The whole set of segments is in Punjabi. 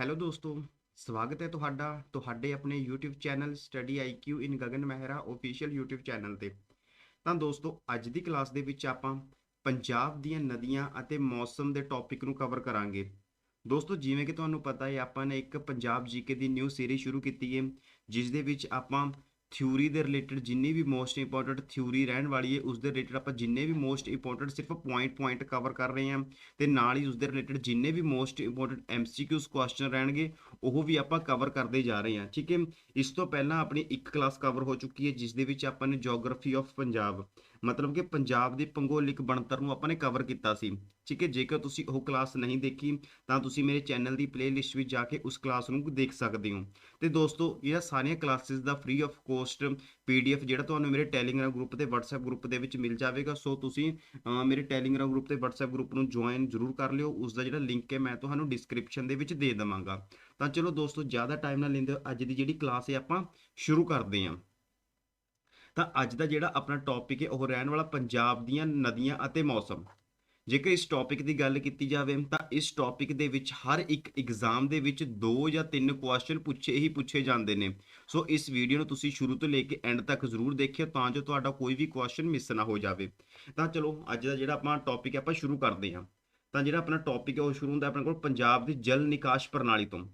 ਹੈਲੋ ਦੋਸਤੋ, ਸਵਾਗਤ ਹੈ ਤੁਹਾਡਾ, ਤੁਹਾਡੇ ਆਪਣੇ YouTube channel study IQ in Gagan Mehra official YouTube channel ਤੇ। ਤਾਂ ਦੋਸਤੋ, ਅੱਜ ਦੀ ਕਲਾਸ ਦੇ ਵਿੱਚ ਆਪਾਂ ਪੰਜਾਬ ਦੀਆਂ ਨਦੀਆਂ ਅਤੇ ਮੌਸਮ ਦੇ ਟੌਪਿਕ ਨੂੰ ਕਵਰ ਕਰਾਂਗੇ। ਦੋਸਤੋ, ਜਿਵੇਂ ਕਿ ਤੁਹਾਨੂੰ ਪਤਾ ਹੈ, ਆਪਾਂ ਨੇ ਇੱਕ ਪੰਜਾਬ ਜੀਕੇ ਦੀ ਨਿਊ ਸੀਰੀਜ਼ ਸ਼ੁਰੂ ਕੀਤੀ ਹੈ, ਜਿਸ ਦੇ ਵਿੱਚ ਆਪਾਂ ਥਿਊਰੀ ਦੇ ਰਿਲੇਟਡ ਜਿੰਨੀ ਵੀ ਮੋਸਟ ਇੰਪੋਰਟੈਂਟ ਥਿਊਰੀ ਰਹਿਣ ਵਾਲੀ ਹੈ ਉਸ ਦੇ ਰਿਲੇਟਡ ਆਪਾਂ ਜਿੰਨੇ ਵੀ ਮੋਸਟ ਇੰਪੋਰਟੈਂਟ ਸਿਰਫ ਪੁਆਇੰਟ ਪੁਆਇੰਟ ਕਵਰ ਕਰ ਰਹੇ ਹਾਂ ਤੇ ਨਾਲ ਹੀ ਉਸ ਦੇ ਰਿਲੇਟਡ ਜਿੰਨੇ ਵੀ ਮੋਸਟ ਇੰਪੋਰਟੈਂਟ ਐਮਸੀਕਿਊਸ ਕੁਐਸਚਨ ਰਹਿਣਗੇ, ਉਹ ਵੀ ਆਪਾਂ ਕਵਰ ਕਰਦੇ ਜਾ ਰਹੇ ਹਾਂ, ਠੀਕ ਹੈ? ਇਸ ਤੋਂ ਪਹਿਲਾਂ ਆਪਣੀ ਇੱਕ ਕਲਾਸ ਕਵਰ ਹੋ ਚੁੱਕੀ ਹੈ ਜਿਸ ਦੇ ਵਿੱਚ ਆਪਾਂ ਨੇ ਜੀਓਗ੍ਰਾਫੀ ਆਫ ਪੰਜਾਬ ਮਤਲਬ ਕਿ ਪੰਜਾਬ ਦੀ ਭੂਗੋਲਿਕ ਬਣਤਰ ਨੂੰ ਆਪਾਂ ਨੇ ਕਵਰ ਕੀਤਾ ਸੀ। ਠੀਕ ਹੈ, ਜੇਕਰ ਤੁਸੀਂ ਉਹ ਕਲਾਸ ਨਹੀਂ ਦੇਖੀ, ਤਾਂ ਤੁਸੀਂ ਮੇਰੇ ਚੈਨਲ ਦੀ ਪਲੇਲਿਸਟ ਵਿੱਚ ਜਾ ਕੇ ਉਸ ਕਲਾਸ ਨੂੰ ਦੇਖ ਸਕਦੇ ਹੋ। ਤੇ ਦੋਸਤੋ, ਇਹ ਸਾਰੀਆਂ ਕਲਾਸਿਸ ਦਾ ਫ੍ਰੀ ਆਫ ਕੋਸਟ ਪੀਡੀਐਫ ਜਿਹੜਾ ਤੁਹਾਨੂੰ ਮੇਰੇ ਟੈਲੀਗ੍ਰਾਮ ਗਰੁੱਪ ਤੇ WhatsApp ਗਰੁੱਪ ਦੇ ਵਿੱਚ ਮਿਲ ਜਾਵੇਗਾ। ਸੋ ਤੁਸੀਂ ਮੇਰੇ ਟੈਲੀਗ੍ਰਾਮ ਗਰੁੱਪ ਤੇ WhatsApp ਗਰੁੱਪ ਨੂੰ ਜੁਆਇਨ ਜ਼ਰੂਰ ਕਰ ਲਿਓ। ਉਸ ਦਾ ਜਿਹੜਾ ਲਿੰਕ ਹੈ, ਮੈਂ ਤੁਹਾਨੂੰ ਡਿਸਕ੍ਰਿਪਸ਼ਨ ਦੇ ਵਿੱਚ ਦੇ ਦੇਵਾਂਗਾ। ਤਾਂ ਚਲੋ ਦੋਸਤੋ, ਜ਼ਿਆਦਾ ਟਾਈਮ ਨਾ ਲੈਂਦੇ ਹੋਏ ਅੱਜ ਦੀ ਜਿਹੜੀ ਕਲਾਸ ਹੈ, ਆਪਾਂ ਸ਼ੁਰੂ ਕਰਦੇ ਹਾਂ। ਤਾਂ ਅੱਜ ਦਾ ਜਿਹੜਾ ਆਪਣਾ ਟੌਪਿਕ ਹੈ, ਉਹ ਰਹਿਣ ਵਾਲਾ ਪੰਜਾਬ ਦੀਆਂ ਨਦੀਆਂ ਅਤੇ ਮੌਸਮ। ਜੇਕਰ ਇਸ ਟੌਪਿਕ ਦੀ ਗੱਲ ਕੀਤੀ ਜਾਵੇ, ਤਾਂ ਇਸ ਟੌਪਿਕ ਦੇ ਵਿੱਚ ਹਰ ਇੱਕ ਐਗਜ਼ਾਮ ਦੇ ਵਿੱਚ ਦੋ ਜਾਂ ਤਿੰਨ ਕੁਐਸਚਨ ਪੁੱਛੇ ਹੀ ਪੁੱਛੇ ਜਾਂਦੇ ਨੇ। ਸੋ ਇਸ ਵੀਡੀਓ ਨੂੰ ਤੁਸੀਂ ਸ਼ੁਰੂ ਤੋਂ ਲੈ ਕੇ ਐਂਡ ਤੱਕ ਜ਼ਰੂਰ ਦੇਖਿਓ, ਤਾਂ ਜੋ ਤੁਹਾਡਾ ਕੋਈ ਵੀ ਕੁਐਸਚਨ ਮਿਸ ਨਾ ਹੋ ਜਾਵੇ। ਤਾਂ ਚਲੋ, ਅੱਜ ਦਾ ਜਿਹੜਾ ਆਪਣਾ ਟੌਪਿਕ ਹੈ, ਆਪਾਂ ਸ਼ੁਰੂ ਕਰਦੇ ਹਾਂ। ਤਾਂ ਜਿਹੜਾ ਆਪਣਾ ਟੌਪਿਕ ਹੈ, ਉਹ ਸ਼ੁਰੂ ਹੁੰਦਾ ਆਪਣੇ ਕੋਲ ਪੰਜਾਬ ਦੀ ਜਲ ਨਿਕਾਸ਼ ਪ੍ਰਣਾਲੀ ਤੋਂ।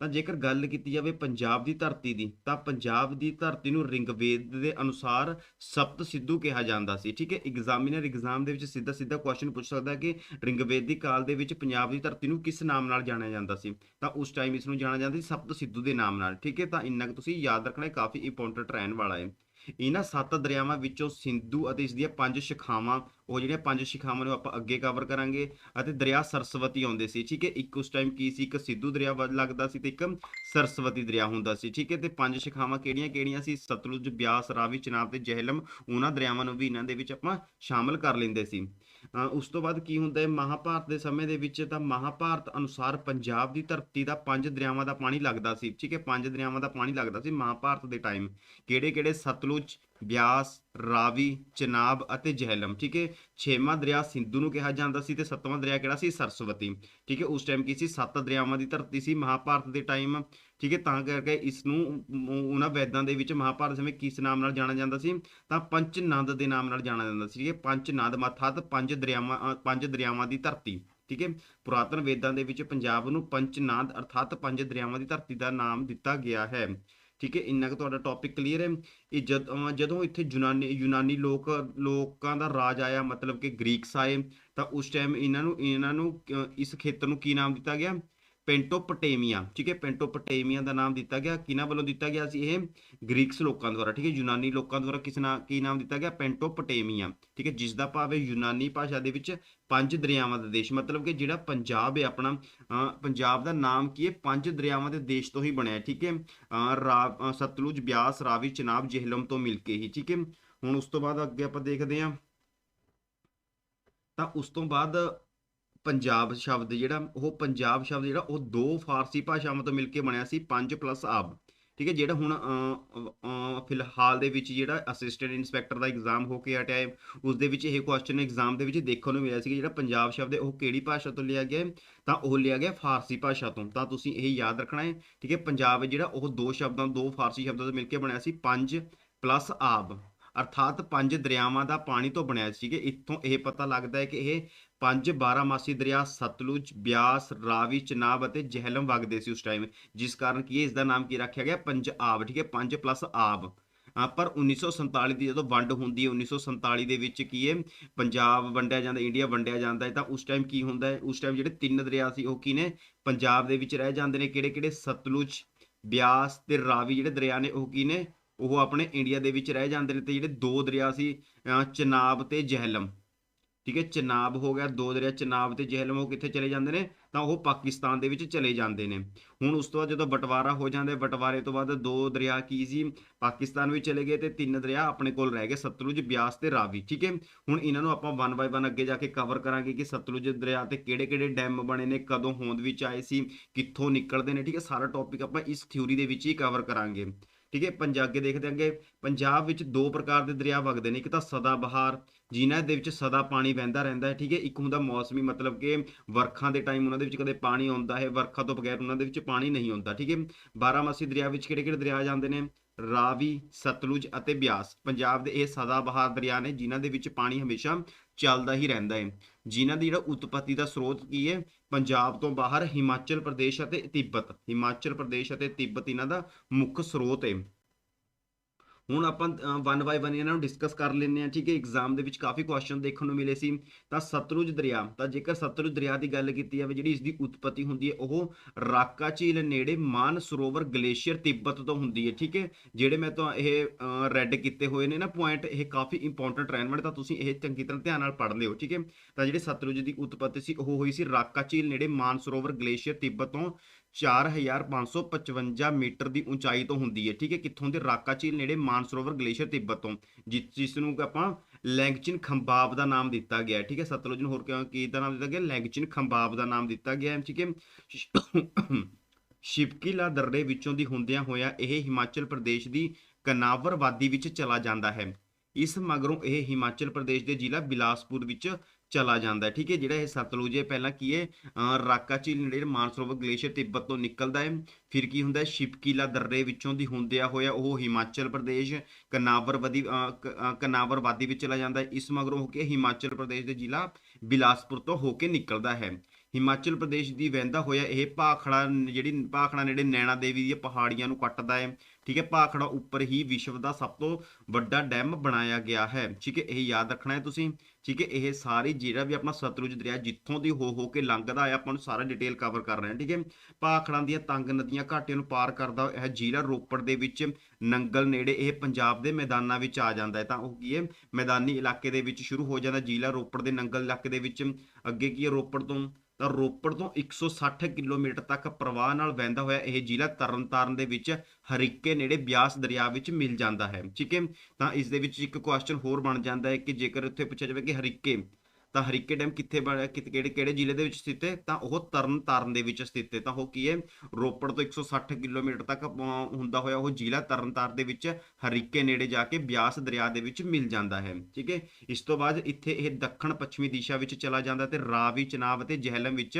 ਤਾਂ ਜੇਕਰ ਗੱਲ ਕੀਤੀ ਜਾਵੇ ਪੰਜਾਬ ਦੀ ਧਰਤੀ ਦੀ, ਤਾਂ ਪੰਜਾਬ ਦੀ ਧਰਤੀ ਨੂੰ ਰਿੰਗਵੇਦ ਦੇ ਅਨੁਸਾਰ ਸਪਤ ਸਿੱਧੂ ਕਿਹਾ ਜਾਂਦਾ ਸੀ। ਠੀਕ ਹੈ ਐਗਜ਼ਾਮੀਨਰ ਐਗਜ਼ਾਮ ਦੇ ਵਿੱਚ ਸਿੱਧਾ ਸਿੱਧਾ ਕੁਐਸਚਨ ਪੁੱਛ ਸਕਦਾ ਹੈ ਕਿ ਰਿੰਗਵੇਦੀ ਕਾਲ ਦੇ ਵਿੱਚ ਪੰਜਾਬ ਦੀ ਧਰਤੀ ਨੂੰ ਕਿਸ ਨਾਮ ਨਾਲ ਜਾਣਿਆ ਜਾਂਦਾ ਸੀ? ਤਾਂ ਉਸ ਟਾਈਮ ਇਸ ਨੂੰ ਜਾਣਿਆ ਜਾਂਦਾ ਸੀ ਸਪਤ ਸਿੱਧੂ ਦੇ ਨਾਮ ਨਾਲ। ਠੀਕ ਹੈ, ਤਾਂ ਇੰਨਾ ਕੁ ਤੁਸੀਂ ਯਾਦ ਰੱਖਣਾ ਕਾਫੀ ਇੰਪੋਰਟੈਂਟ ਰਹਿਣ ਵਾਲਾ ਹੈ। ਇਹਨਾਂ ਸੱਤ ਦਰਿਆਵਾਂ ਵਿੱਚੋਂ ਸਿੰਧੂ ਅਤੇ ਇਸ ਦੀਆਂ ਪੰਜ ਸ਼ਾਖਾਵਾਂ, ਉਹ ਜਿਹੜੀਆਂ ਪੰਜ ਸ਼ਾਖਾਵਾਂ ਨੂੰ ਆਪਾਂ ਅੱਗੇ ਕਵਰ ਕਰਾਂਗੇ ਅਤੇ ਦਰਿਆ ਸਰਸਵਤੀ ਆਉਂਦੇ ਸੀ, ਠੀਕ ਹੈ? ਇੱਕ ਉਸ ਟਾਈਮ ਕੀ ਸੀ? ਇੱਕ ਸਿੱਧੂ ਦਰਿਆ ਵ- ਲੱਗਦਾ ਸੀ ਤੇ ਇੱਕ ਸਰਸਵਤੀ ਦਰਿਆ ਹੁੰਦਾ ਸੀ, ਠੀਕ ਹੈ? ਤੇ ਪੰਜ ਸ਼ਾਖਾਵਾਂ ਕਿਹੜੀਆਂ ਕਿਹੜੀਆਂ ਸੀ? ਸਤਲੁਜ, ਬਿਆਸ, ਰਾਵੀ, ਚਨਾਬ ਤੇ ਜਹਿਲਮ, ਉਹਨਾਂ ਦਰਿਆਵਾਂ ਨੂੰ ਵੀ ਇਹਨਾਂ ਦੇ ਵਿੱਚ ਆਪਾਂ ਸ਼ਾਮਲ ਕਰ ਲੈਂਦੇ ਸੀ। ਉਸ ਤੋਂ ਬਾਅਦ ਕੀ ਹੁੰਦਾ ਹੈ, ਮਹਾਭਾਰਤ ਦੇ ਸਮੇਂ ਦੇ ਵਿੱਚ ਤਾਂ ਮਹਾਭਾਰਤ ਅਨੁਸਾਰ ਪੰਜਾਬ ਦੀ ਧਰਤੀ ਦਾ ਪੰਜ ਦਰਿਆਵਾਂ ਦਾ ਪਾਣੀ ਲੱਗਦਾ ਸੀ, ਠੀਕ ਹੈ, ਪੰਜ ਦਰਿਆਵਾਂ ਦਾ ਪਾਣੀ ਲੱਗਦਾ ਸੀ ਮਹਾਭਾਰਤ ਦੇ ਟਾਈਮ ਕਿਹੜੇ ਕਿਹੜੇ ਸਤਲੁਜ ਬਿਆਸ ਰਾਵੀ ਚਨਾਬ ਅਤੇ ਜੇਹਲਮ ਠੀਕ ਹੈ? ਛੇਵਾਂ ਦਰਿਆ ਸਿੰਧੂ ਨੂੰ ਕਿਹਾ ਜਾਂਦਾ ਸੀ ਤੇ ਸੱਤਵਾਂ ਦਰਿਆ ਕਿਹੜਾ ਸੀ? ਸਰਸਵਤੀ ਠੀਕ ਹੈ? ਉਸ ਟਾਈਮ ਕੀ ਸੀ? ਸੱਤ ਦਰਿਆਵਾਂ ਦੀ ਧਰਤੀ ਸੀ ਮਹਾਭਾਰਤ ਦੇ ਟਾਈਮ ਠੀਕ ਹੈ? ਤਾਂ ਕਰਕੇ ਇਸ ਨੂੰ ਉਹਨਾਂ ਵੈਦਾਂ ਦੇ ਵਿੱਚ ਮਹਾਭਾਰਤ ਸਮੇਂ ਕਿਸ ਨਾਮ ਨਾਲ ਜਾਣਿਆ ਜਾਂਦਾ ਸੀ? ਤਾਂ ਪੰਚਨੰਦ ਦੇ ਨਾਮ ਨਾਲ ਜਾਣਿਆ ਜਾਂਦਾ ਸੀ ਠੀਕ ਹੈ? ਪੰਚਨੰਦ ਮੱਥਾਤ ਪੰਜ ਦਰਿਆਵਾਂ ਅ, ਪੰਜ ਦਰਿਆਵਾਂ ਦੀ ਧਰਤੀ ਠੀਕ ਹੈ? ਪੁਰਾਤਨ ਵੇਦਾਂ ਦੇ ਵਿੱਚ ਪੰਜਾਬ ਨੂੰ ਪੰਚਨੰਦ ਅਰਥਾਤ ਪੰਜ ਦਰਿਆਵਾਂ ਦੀ ਧਰਤੀ ਦਾ ਨਾਮ ਦਿੱਤਾ ਗਿਆ ਹੈ। ਠੀਕ ਹੈ? ਇੰਨਾ ਕੁ ਤੁਹਾਡਾ ਟੌਪਿਕ ਕਲੀਅਰ ਹੈ। ਇਹ ਜਦ ਜਦੋਂ ਇੱਥੇ ਯੂਨਾਨੀ ਯੂਨਾਨੀ ਲੋਕ, ਲੋਕਾਂ ਦਾ ਰਾਜ ਆਇਆ, ਮਤਲਬ ਕਿ ਗ੍ਰੀਕਸ ਆਏ ਤਾਂ ਉਸ ਟਾਈਮ ਇਹਨਾਂ ਨੂੰ ਇਹਨਾਂ ਨੂੰ ਇਸ ਖੇਤਰ ਨੂੰ ਕੀ ਨਾਮ ਦਿੱਤਾ ਗਿਆ? ਪੈਂਟੋਪਟੇਮੀਆ ਠੀਕ ਹੈ? ਪੈਂਟੋਪਟੇਮੀਆ ਦਾ ਨਾਮ ਦਿੱਤਾ ਗਿਆ। ਕਿਹਨਾਂ ਵੱਲੋਂ ਦਿੱਤਾ ਗਿਆ ਸੀ ਇਹ? ਗ੍ਰੀਕਸ ਲੋਕਾਂ ਦੁਆਰਾ ਠੀਕ ਹੈ? ਯੂਨਾਨੀ ਲੋਕਾਂ ਦੁਆਰਾ ਕਿਸ ਨਾਮ ਕੀ ਨਾਮ ਦਿੱਤਾ ਗਿਆ? ਪੈਂਟੋਪਟੇਮੀਆ ਠੀਕ ਹੈ? ਜਿਸ ਦਾ ਭਾਵ ਹੈ ਯੂਨਾਨੀ ਭਾਸ਼ਾ ਦੇ ਵਿੱਚ ਪੰਜ ਦਰਿਆਵਾਂ ਦਾ ਦੇਸ਼ ਮਤਲਬ ਕਿ ਜਿਹੜਾ ਪੰਜਾਬ ਹੈ ਆਪਣਾ ਪੰਜਾਬ ਦਾ ਨਾਮ ਕੀ ਹੈ? ਪੰਜ ਦਰਿਆਵਾਂ ਦੇ ਦੇਸ਼ ਤੋਂ ਹੀ ਬਣਿਆ ਠੀਕ ਹੈ? ਅ, ਰਾ ਸਤਲੁਜ ਬਿਆਸ ਰਾਵੀ ਚਨਾਬ ਜੇਹਲਮ ਤੋਂ ਮਿਲ ਕੇ ਹੀ ਠੀਕ ਹੈ? ਹੁਣ ਉਸ ਤੋਂ ਬਾਅਦ ਅੱਗੇ ਆਪਾਂ ਦੇਖਦੇ ਹਾਂ। ਤਾਂ ਉਸ ਤੋਂ ਬਾਅਦ ਪੰਜਾਬ ਸ਼ਬਦ ਜਿਹੜਾ, ਉਹ ਪੰਜਾਬ ਸ਼ਬਦ ਜਿਹੜਾ, ਉਹ ਦੋ ਫਾਰਸੀ ਭਾਸ਼ਾਵਾਂ ਤੋਂ ਮਿਲ ਕੇ ਬਣਿਆ ਸੀ, ਪੰਜ ਪਲੱਸ ਆਬ। ਠੀਕ ਹੈ, ਜਿਹੜਾ ਹੁਣ ਫਿਲਹਾਲ ਦੇ ਵਿੱਚ ਜਿਹੜਾ ਅਸਿਸਟੈਂਟ ਇਨਸਪੈਕਟਰ ਦਾ ਐਗਜ਼ਾਮ ਹੋ ਕੇ ਹਟਿਆ ਹੈ, ਉਸ ਦੇ ਵਿੱਚ ਇਹ ਕੁਐਸਚਨ ਐਗਜ਼ਾਮ ਦੇ ਵਿੱਚ ਦੇਖਣ ਨੂੰ ਮਿਲਿਆ ਸੀ ਕਿ ਜਿਹੜਾ ਪੰਜਾਬ ਸ਼ਬਦ ਹੈ, ਉਹ ਕਿਹੜੀ ਭਾਸ਼ਾ ਤੋਂ ਲਿਆ ਗਿਆ ਹੈ, ਤਾਂ ਉਹ ਲਿਆ ਗਿਆ ਫਾਰਸੀ ਭਾਸ਼ਾ ਤੋਂ। ਤਾਂ ਤੁਸੀਂ ਇਹ ਯਾਦ ਰੱਖਣਾ ਹੈ, ਠੀਕ ਹੈ, ਪੰਜਾਬ ਜਿਹੜਾ ਉਹ ਦੋ ਸ਼ਬਦਾਂ, ਦੋ ਫਾਰਸੀ ਸ਼ਬਦਾਂ ਤੋਂ ਮਿਲ ਕੇ ਬਣਿਆ ਸੀ, ਪੰਜ ਪਲੱਸ ਆਬ। ਅਰਥਾਤ ਪੰਜ ਦਰਿਆਵਾਂ ਦਾ ਪਾਣੀ ਤੋਂ ਬਣਿਆ ਸੀ ਕਿ ਇੱਥੋਂ ਇਹ ਪਤਾ ਲੱਗਦਾ ਹੈ ਕਿ ਇਹ ਪੰਜ ਬਾਰਾਮਾਸੀ ਦਰਿਆ ਸਤਲੁਜ ਬਿਆਸ ਰਾਵੀ ਚਨਾਬ ਅਤੇ ਜੇਹਲਮ ਵਗਦੇ ਸੀ ਉਸ ਟਾਈਮ ਜਿਸ ਕਾਰਨ ਕੀ ਹੈ ਇਸ ਦਾ ਨਾਮ ਕੀ ਰੱਖਿਆ ਗਿਆ? ਪੰਜਾਬ ਠੀਕ ਹੈ? ਪੰਜ ਪਲੱਸ ਆਬ। ਅ, ਪਰ 1947 ਦੀ ਜਦੋਂ ਵੰਡ ਹੁੰਦੀ ਹੈ 1947 ਦੇ ਵਿੱਚ ਕੀ ਹੈ? ਪੰਜਾਬ ਵੰਡਿਆ ਜਾਂਦਾ ਇੰਡੀਆ ਵੰਡਿਆ ਜਾਂਦਾ ਹੈ ਤਾਂ ਉਸ ਟਾਈਮ ਕੀ ਹੁੰਦਾ ਹੈ? ਉਸ ਟਾਈਮ ਜਿਹੜੇ ਤਿੰਨ ਦਰਿਆ ਸੀ ਉਹ ਕੀ ਨੇ? ਪੰਜਾਬ ਦੇ ਵਿੱਚ ਰਹਿ ਜਾਂਦੇ ਨੇ। ਕਿਹੜੇ ਕਿਹੜੇ? ਸਤਲੁਜ ਬਿਆਸ ਤੇ ਰਾਵੀ ਜਿਹੜੇ ਦਰਿਆ ਨੇ ਉਹ ਕੀ ਨੇ? ਉਹ ਆਪਣੇ ਇੰਡੀਆ ਦੇ ਵਿੱਚ ਰਹਿ ਜਾਂਦੇ ਨੇ ਤੇ ਜਿਹੜੇ ਦੋ ਦਰਿਆ ਸੀ ਅ, ਚਨਾਬ ਤੇ ਜੇਹਲਮ। ਠੀਕ ਹੈ ਚਨਾਬ ਹੋ ਗਿਆ ਦੋ ਦਰਿਆ ਚਨਾਬ ਤੇ ਜਹਿਲਮ ਉਹ ਕਿੱਥੇ ਚਲੇ ਜਾਂਦੇ ਨੇ? ਤਾਂ ਉਹ ਪਾਕਿਸਤਾਨ ਦੇ ਵਿੱਚ ਚਲੇ ਜਾਂਦੇ ਨੇ। ਹੁਣ ਉਸ ਤੋਂ ਬਾਅਦ ਜਦੋਂ ਬਟਵਾਰਾ ਹੋ ਜਾਂਦਾ ਹੈ, ਬਟਵਾਰੇ ਤੋਂ ਬਾਅਦ ਦੋ ਦਰਿਆ ਕੀ ਸੀ? ਪਾਕਿਸਤਾਨ ਵਿੱਚ ਚਲੇ ਗਏ ਤੇ ਤਿੰਨ ਦਰਿਆ ਆਪਣੇ ਕੋਲ ਰਹਿ ਗਏ ਸਤਲੁਜ ਬਿਆਸ ਤੇ ਰਾਵੀ। ਠੀਕ ਹੈ ਹੁਣ ਇਹਨਾਂ ਨੂੰ ਆਪਾਂ ਵਨ ਬਾਈ ਵਨ ਅੱਗੇ ਜਾ ਕੇ ਕਵਰ ਕਰਾਂਗੇ ਕਿ ਸਤਲੁਜ ਦਰਿਆ ਤੇ ਕਿਹੜੇ ਕਿਹੜੇ ਡੈਮ ਬਣੇ ਨੇ ਕਦੋਂ ਹੋਂਦ ਵਿੱਚ ਆਏ ਸੀ ਕਿੱਥੋਂ ਨਿਕਲਦੇ ਨੇ? ਠੀਕ ਹੈ ਸਾਰਾ ਟੌਪਿਕ ਆਪਾਂ ਇਸ ਥਿਊਰੀ ਦੇ ਵਿੱਚ ਹੀ ਕਵਰ ਕਰਾਂਗੇ। ਠੀਕ ਹੈ ਪੰਜਾਬ ਅੱਗੇ ਦੇਖਦੇ ਹਾਂ ਅੱਗੇ, ਪੰਜਾਬ ਵਿੱਚ ਦੋ ਪ੍ਰਕਾਰ ਦੇ ਦਰਿਆ ਵਗਦੇ ਨੇ, ਇੱਕ ਤਾਂ ਸਦਾ ਬਹਾਰ, ਜਿਨ੍ਹਾਂ ਦੇ ਵਿੱਚ ਸਦਾ ਪਾਣੀ ਵਹਿੰਦਾ ਰਹਿੰਦਾ ਹੈ, ਠੀਕ ਹੈ, ਇੱਕ ਹੁੰਦਾ ਮੌਸਮੀ ਮਤਲਬ ਕਿ ਵਰਖਾ ਦੇ ਟਾਈਮ ਉਹਨਾਂ ਦੇ ਵਿੱਚ ਕਦੇ ਪਾਣੀ ਆਉਂਦਾ ਹੈ, ਵਰਖਾ ਤੋਂ ਬਗੈਰ ਉਹਨਾਂ ਦੇ ਵਿੱਚ ਪਾਣੀ ਨਹੀਂ ਆਉਂਦਾ, ਠੀਕ ਹੈ, ਬਾਰਾਮਾਸੀ ਦਰਿਆ ਵਿੱਚ ਕਿਹੜੇ ਕਿਹੜੇ ਦਰਿਆ ਜਾਂਦੇ ਨੇ? ਰਾਵੀ, ਸਤਲੁਜ ਅਤੇ ਬਿਆਸ, ਪੰਜਾਬ ਦੇ ਇਹ ਸਦਾ ਬਹਾਰ ਦਰਿਆ ਨੇ, ਜਿਨ੍ਹਾਂ ਦੇ ਵਿੱਚ ਪਾਣੀ ਹਮੇਸ਼ਾ ਚੱਲਦਾ ਹੀ ਰਹਿੰਦਾ ਹੈ। ਜਿਨ੍ਹਾਂ ਦੀ ਜਿਹੜਾ ਉਤਪਤੀ ਦਾ ਸਰੋਤ ਕੀ ਹੈ? ਪੰਜਾਬ ਤੋਂ ਬਾਹਰ ਹਿਮਾਚਲ ਪ੍ਰਦੇਸ਼ ਅਤੇ ਤਿੱਬਤ। ਹਿਮਾਚਲ ਪ੍ਰਦੇਸ਼ ਅਤੇ ਤਿੱਬਤ ਇਹਨਾਂ ਦਾ ਮੁੱਖ ਸਰੋਤ ਹੈ। ਹੁਣ ਆਪਾਂ ਵਨ ਬਾਈ ਵਨ ਇਹਨਾਂ ਨੂੰ ਡਿਸਕਸ ਕਰ ਲੈਂਦੇ ਹਾਂ, ਠੀਕ ਹੈ? ਐਗਜ਼ਾਮ ਦੇ ਵਿੱਚ ਕਾਫੀ ਕੁਐਸਚਨ ਦੇਖਣ ਨੂੰ ਮਿਲੇ ਸੀ। ਤਾਂ ਸਤਲੁਜ ਦਰਿਆ, ਤਾਂ ਜੇਕਰ ਸਤਲੁਜ ਦਰਿਆ ਦੀ ਗੱਲ ਕੀਤੀ ਜਾਵੇ, ਜਿਹੜੀ ਇਸ ਦੀ ਉਤਪਤੀ ਹੁੰਦੀ ਹੈ, ਉਹ ਰਾਕਾ ਝੀਲ ਨੇੜੇ ਮਾਨ ਸਰੋਵਰ ਗਲੇਸ਼ੀਅਰ ਤਿੱਬਤ ਤੋਂ ਹੁੰਦੀ ਹੈ, ਠੀਕ ਹੈ? ਜਿਹੜੇ ਮੈਂ ਤਾਂ ਇਹ ਰੈੱਡ ਕੀਤੇ ਹੋਏ ਨੇ ਨਾ ਪੁਆਇੰਟ ਇਹ ਕਾਫੀ ਇੰਪੋਰਟੈਂਟ ਰਹਿਣ ਤਾਂ ਤੁਸੀਂ ਇਹ ਚੰਗੀ ਤਰ੍ਹਾਂ ਧਿਆਨ ਨਾਲ ਪੜ੍ਹ ਲਿਓ, ਠੀਕ ਹੈ? ਤਾਂ ਜਿਹੜੇ ਸਤਲੁਜ ਦੀ ਉਤਪਤੀ ਸੀ, ਉਹ ਹੋਈ ਸੀ ਰਾਕਾ ਝੀਲ ਨੇੜੇ ਮਾਨ ਸਰੋਵਰ ਗਲੇਸ਼ੀਅਰ ਤਿੱਬਤ ਤੋਂ 4555 ਮੀਟਰ ਦੀ ਉਚਾਈ ਤੋਂ ਹੁੰਦੀ ਹੈ, ਠੀਕ ਹੈ? ਕਿੱਥੋਂ ਦੇ? ਰਾਕਾ ਝੀਲ ਨੇੜੇ ਮਾਨਸਰੋਵਰ ਗਲੇਸ਼ੀਅਰ ਤਿੱਬਤ ਤੋਂ, ਜਿਸ ਨੂੰ ਆਪਾਂ ਲੈਂਗਚਿਨ ਖੰਬਾਬ ਦਾ ਨਾਮ ਦਿੱਤਾ ਗਿਆ ਠੀਕ ਹੈ? ਸਤਲੁਜ ਨੂੰ ਹੋਰ ਕਿਉਂ, ਕੀ ਦਾ ਨਾਮ ਦਿੱਤਾ ਗਿਆ? ਲੈਂਗਚਿਨ ਖੰਬਾਬ ਦਾ ਨਾਮ ਦਿੱਤਾ ਗਿਆ ਹੈ, ਠੀਕ ਹੈ? ਸ਼ਿਵਕੀਲਾ ਦਰਰੇ ਵਿੱਚੋਂ ਦੀ ਹੁੰਦਿਆਂ ਹੋਇਆ ਇਹ ਹਿਮਾਚਲ ਪ੍ਰਦੇਸ਼ ਦੀ ਕਨਾਵਰ ਵਾਦੀ ਵਿੱਚ ਚਲਾ ਜਾਂਦਾ ਹੈ। ਇਸ ਮਗਰੋਂ ਇਹ ਹਿਮਾਚਲ ਪ੍ਰਦੇਸ਼ ਦੇ ਜ਼ਿਲ੍ਹਾ ਬਿਲਾਸਪੁਰ ਵਿੱਚ ਚਲਾ ਜਾਂਦਾ ਹੈ। ਠੀਕ ਹੈ, ਜਿਹੜਾ ਇਹ ਸਤਲੁਜ ਹੈ, ਪਹਿਲਾਂ ਕੀ ਹੈ? ਰਾਕਾ ਝੀਲ ਨੇੜੇ ਮਾਨਸਰੋਵਰ ਗਲੇਸ਼ੀਅਰ ਤਿੱਬਤ ਤੋਂ ਨਿਕਲਦਾ ਹੈ। ਫਿਰ ਕੀ ਹੁੰਦਾ ਹੈ? ਸ਼ਿਵਕੀਲਾ ਦਰਰੇ ਵਿੱਚੋਂ ਦੀ ਹੁੰਦਿਆ ਹੋਇਆ ਉਹ ਹਿਮਾਚਲ ਪ੍ਰਦੇਸ਼ ਕਨਾਵਰ ਵਦੀ ਅਹ ਕਨਾਵਰ ਵਾਦੀ ਵਿੱਚ ਚਲਾ ਜਾਂਦਾ ਹੈ। ਇਸ ਮਗਰੋਂ ਹੋ ਕੇ ਹਿਮਾਚਲ ਪ੍ਰਦੇਸ਼ ਦੇ ਜ਼ਿਲ੍ਹਾ ਬਿਲਾਸਪੁਰ ਤੋਂ ਹੋ ਕੇ ਨਿਕਲਦਾ ਹੈ। ਹਿਮਾਚਲ ਪ੍ਰਦੇਸ਼ ਦੀ ਵਹਿੰਦਾ ਹੋਇਆ ਇਹ ਭਾਖੜਾ ਜਿਹੜੀ ਭਾਖੜਾ ਨੇੜੇ ਨੈਣਾ ਦੇਵੀ ਦੀਆਂ ਪਹਾੜੀਆਂ ਨੂੰ ਕੱਟਦਾ ਹੈ। ਠੀਕ ਹੈ, ਭਾਖੜਾ ਉੱਪਰ ਹੀ ਵਿਸ਼ਵ ਦਾ ਸਭ ਤੋਂ ਵੱਡਾ ਡੈਮ ਬਣਾਇਆ ਗਿਆ ਹੈ। ਠੀਕ ਹੈ, ਇਹ ਯਾਦ ਰੱਖਣਾ ਹੈ ਤੁਸੀਂ। ਠੀਕ ਹੈ, ਇਹ ਸਾਰੀ ਜਿਹੜਾ ਵੀ ਆਪਣਾ ਸਤਲੁਜ ਦਰਿਆ ਜਿੱਥੋਂ ਦੀ ਹੋ ਹੋ ਕੇ ਲੰਘਦਾ ਹੈ, ਆਪਾਂ ਨੂੰ ਸਾਰਾ ਡਿਟੇਲ ਕਵਰ ਕਰ ਰਹੇ ਹਾਂ। ਠੀਕ ਹੈ, ਭਾਖੜਾਂ ਦੀਆਂ ਤੰਗ ਨਦੀਆਂ ਘਾਟੀਆਂ ਨੂੰ ਪਾਰ ਕਰਦਾ ਇਹ ਜ਼ਿਲ੍ਹਾ ਰੋਪੜ ਦੇ ਵਿੱਚ ਨੰਗਲ ਨੇੜੇ ਇਹ ਪੰਜਾਬ ਦੇ ਮੈਦਾਨਾਂ ਵਿੱਚ ਆ ਜਾਂਦਾ ਹੈ। ਤਾਂ ਉਹ ਕੀ ਹੈ, ਮੈਦਾਨੀ ਇਲਾਕੇ ਦੇ ਵਿੱਚ ਸ਼ੁਰੂ ਹੋ ਜਾਂਦਾ ਜ਼ਿਲ੍ਹਾ ਰੋਪੜ ਦੇ ਨੰਗਲ ਇਲਾਕੇ ਦੇ ਵਿੱਚ। ਅੱਗੇ ਕੀ ਹੈ, ਰੋਪੜ ਤੋਂ ਤਾਂ ਰੋਪੜ ਤੋਂ 160 ਕਿਲੋਮੀਟਰ ਤੱਕ ਪ੍ਰਵਾਹ ਨਾਲ ਵਹਿੰਦਾ ਹੋਇਆ ਇਹ ਜ਼ਿਲ੍ਹਾ ਤਰਨਤਾਰਨ ਦੇ ਵਿੱਚ ਹਰੀਕੇ ਨੇੜੇ ਬਿਆਸ ਦਰਿਆ ਵਿੱਚ ਮਿਲ ਜਾਂਦਾ ਹੈ। ਠੀਕ ਹੈ, ਤਾਂ ਇਸ ਦੇ ਵਿੱਚ ਇੱਕ ਕੁਐਸਚਨ ਹੋਰ ਬਣ ਜਾਂਦਾ ਹੈ ਕਿ ਜੇਕਰ ਉੱਥੇ ਪੁੱਛਿਆ ਜਾਵੇ ਕਿ ਹਰੀਕੇ ਤਾਂ ਹਰੀਕੇ ਡੈਮ ਕਿੱਥੇ ਬਣ ਕਿਹੜੇ ਕਿਹੜੇ ਜ਼ਿਲ੍ਹੇ ਦੇ ਵਿੱਚ ਸਥਿਤ ਹੈ, ਤਾਂ ਉਹ ਤਰਨਤਾਰਨ ਦੇ ਵਿੱਚ ਸਥਿਤ ਹੈ। ਤਾਂ ਉਹ ਕੀ ਹੈ? ਰੋਪੜ ਤੋਂ 160 ਕਿਲੋਮੀਟਰ ਤੱਕ ਹੁੰਦਾ ਹੋਇਆ ਉਹ ਜ਼ਿਲ੍ਹਾ ਤਰਨਤਾਰਨ ਦੇ ਵਿੱਚ ਹਰੀਕੇ ਨੇੜੇ ਜਾ ਕੇ ਬਿਆਸ ਦਰਿਆ ਦੇ ਵਿੱਚ ਮਿਲ ਜਾਂਦਾ ਹੈ। ਠੀਕ ਹੈ? ਇਸ ਤੋਂ ਬਾਅਦ ਇੱਥੇ ਇਹ ਦੱਖਣ ਪੱਛਮੀ ਦਿਸ਼ਾ ਵਿੱਚ ਚਲਾ ਜਾਂਦਾ ਤੇ ਰਾਵੀ ਚਨਾਬ ਅਤੇ ਜਹਿਲਮ ਵਿੱਚ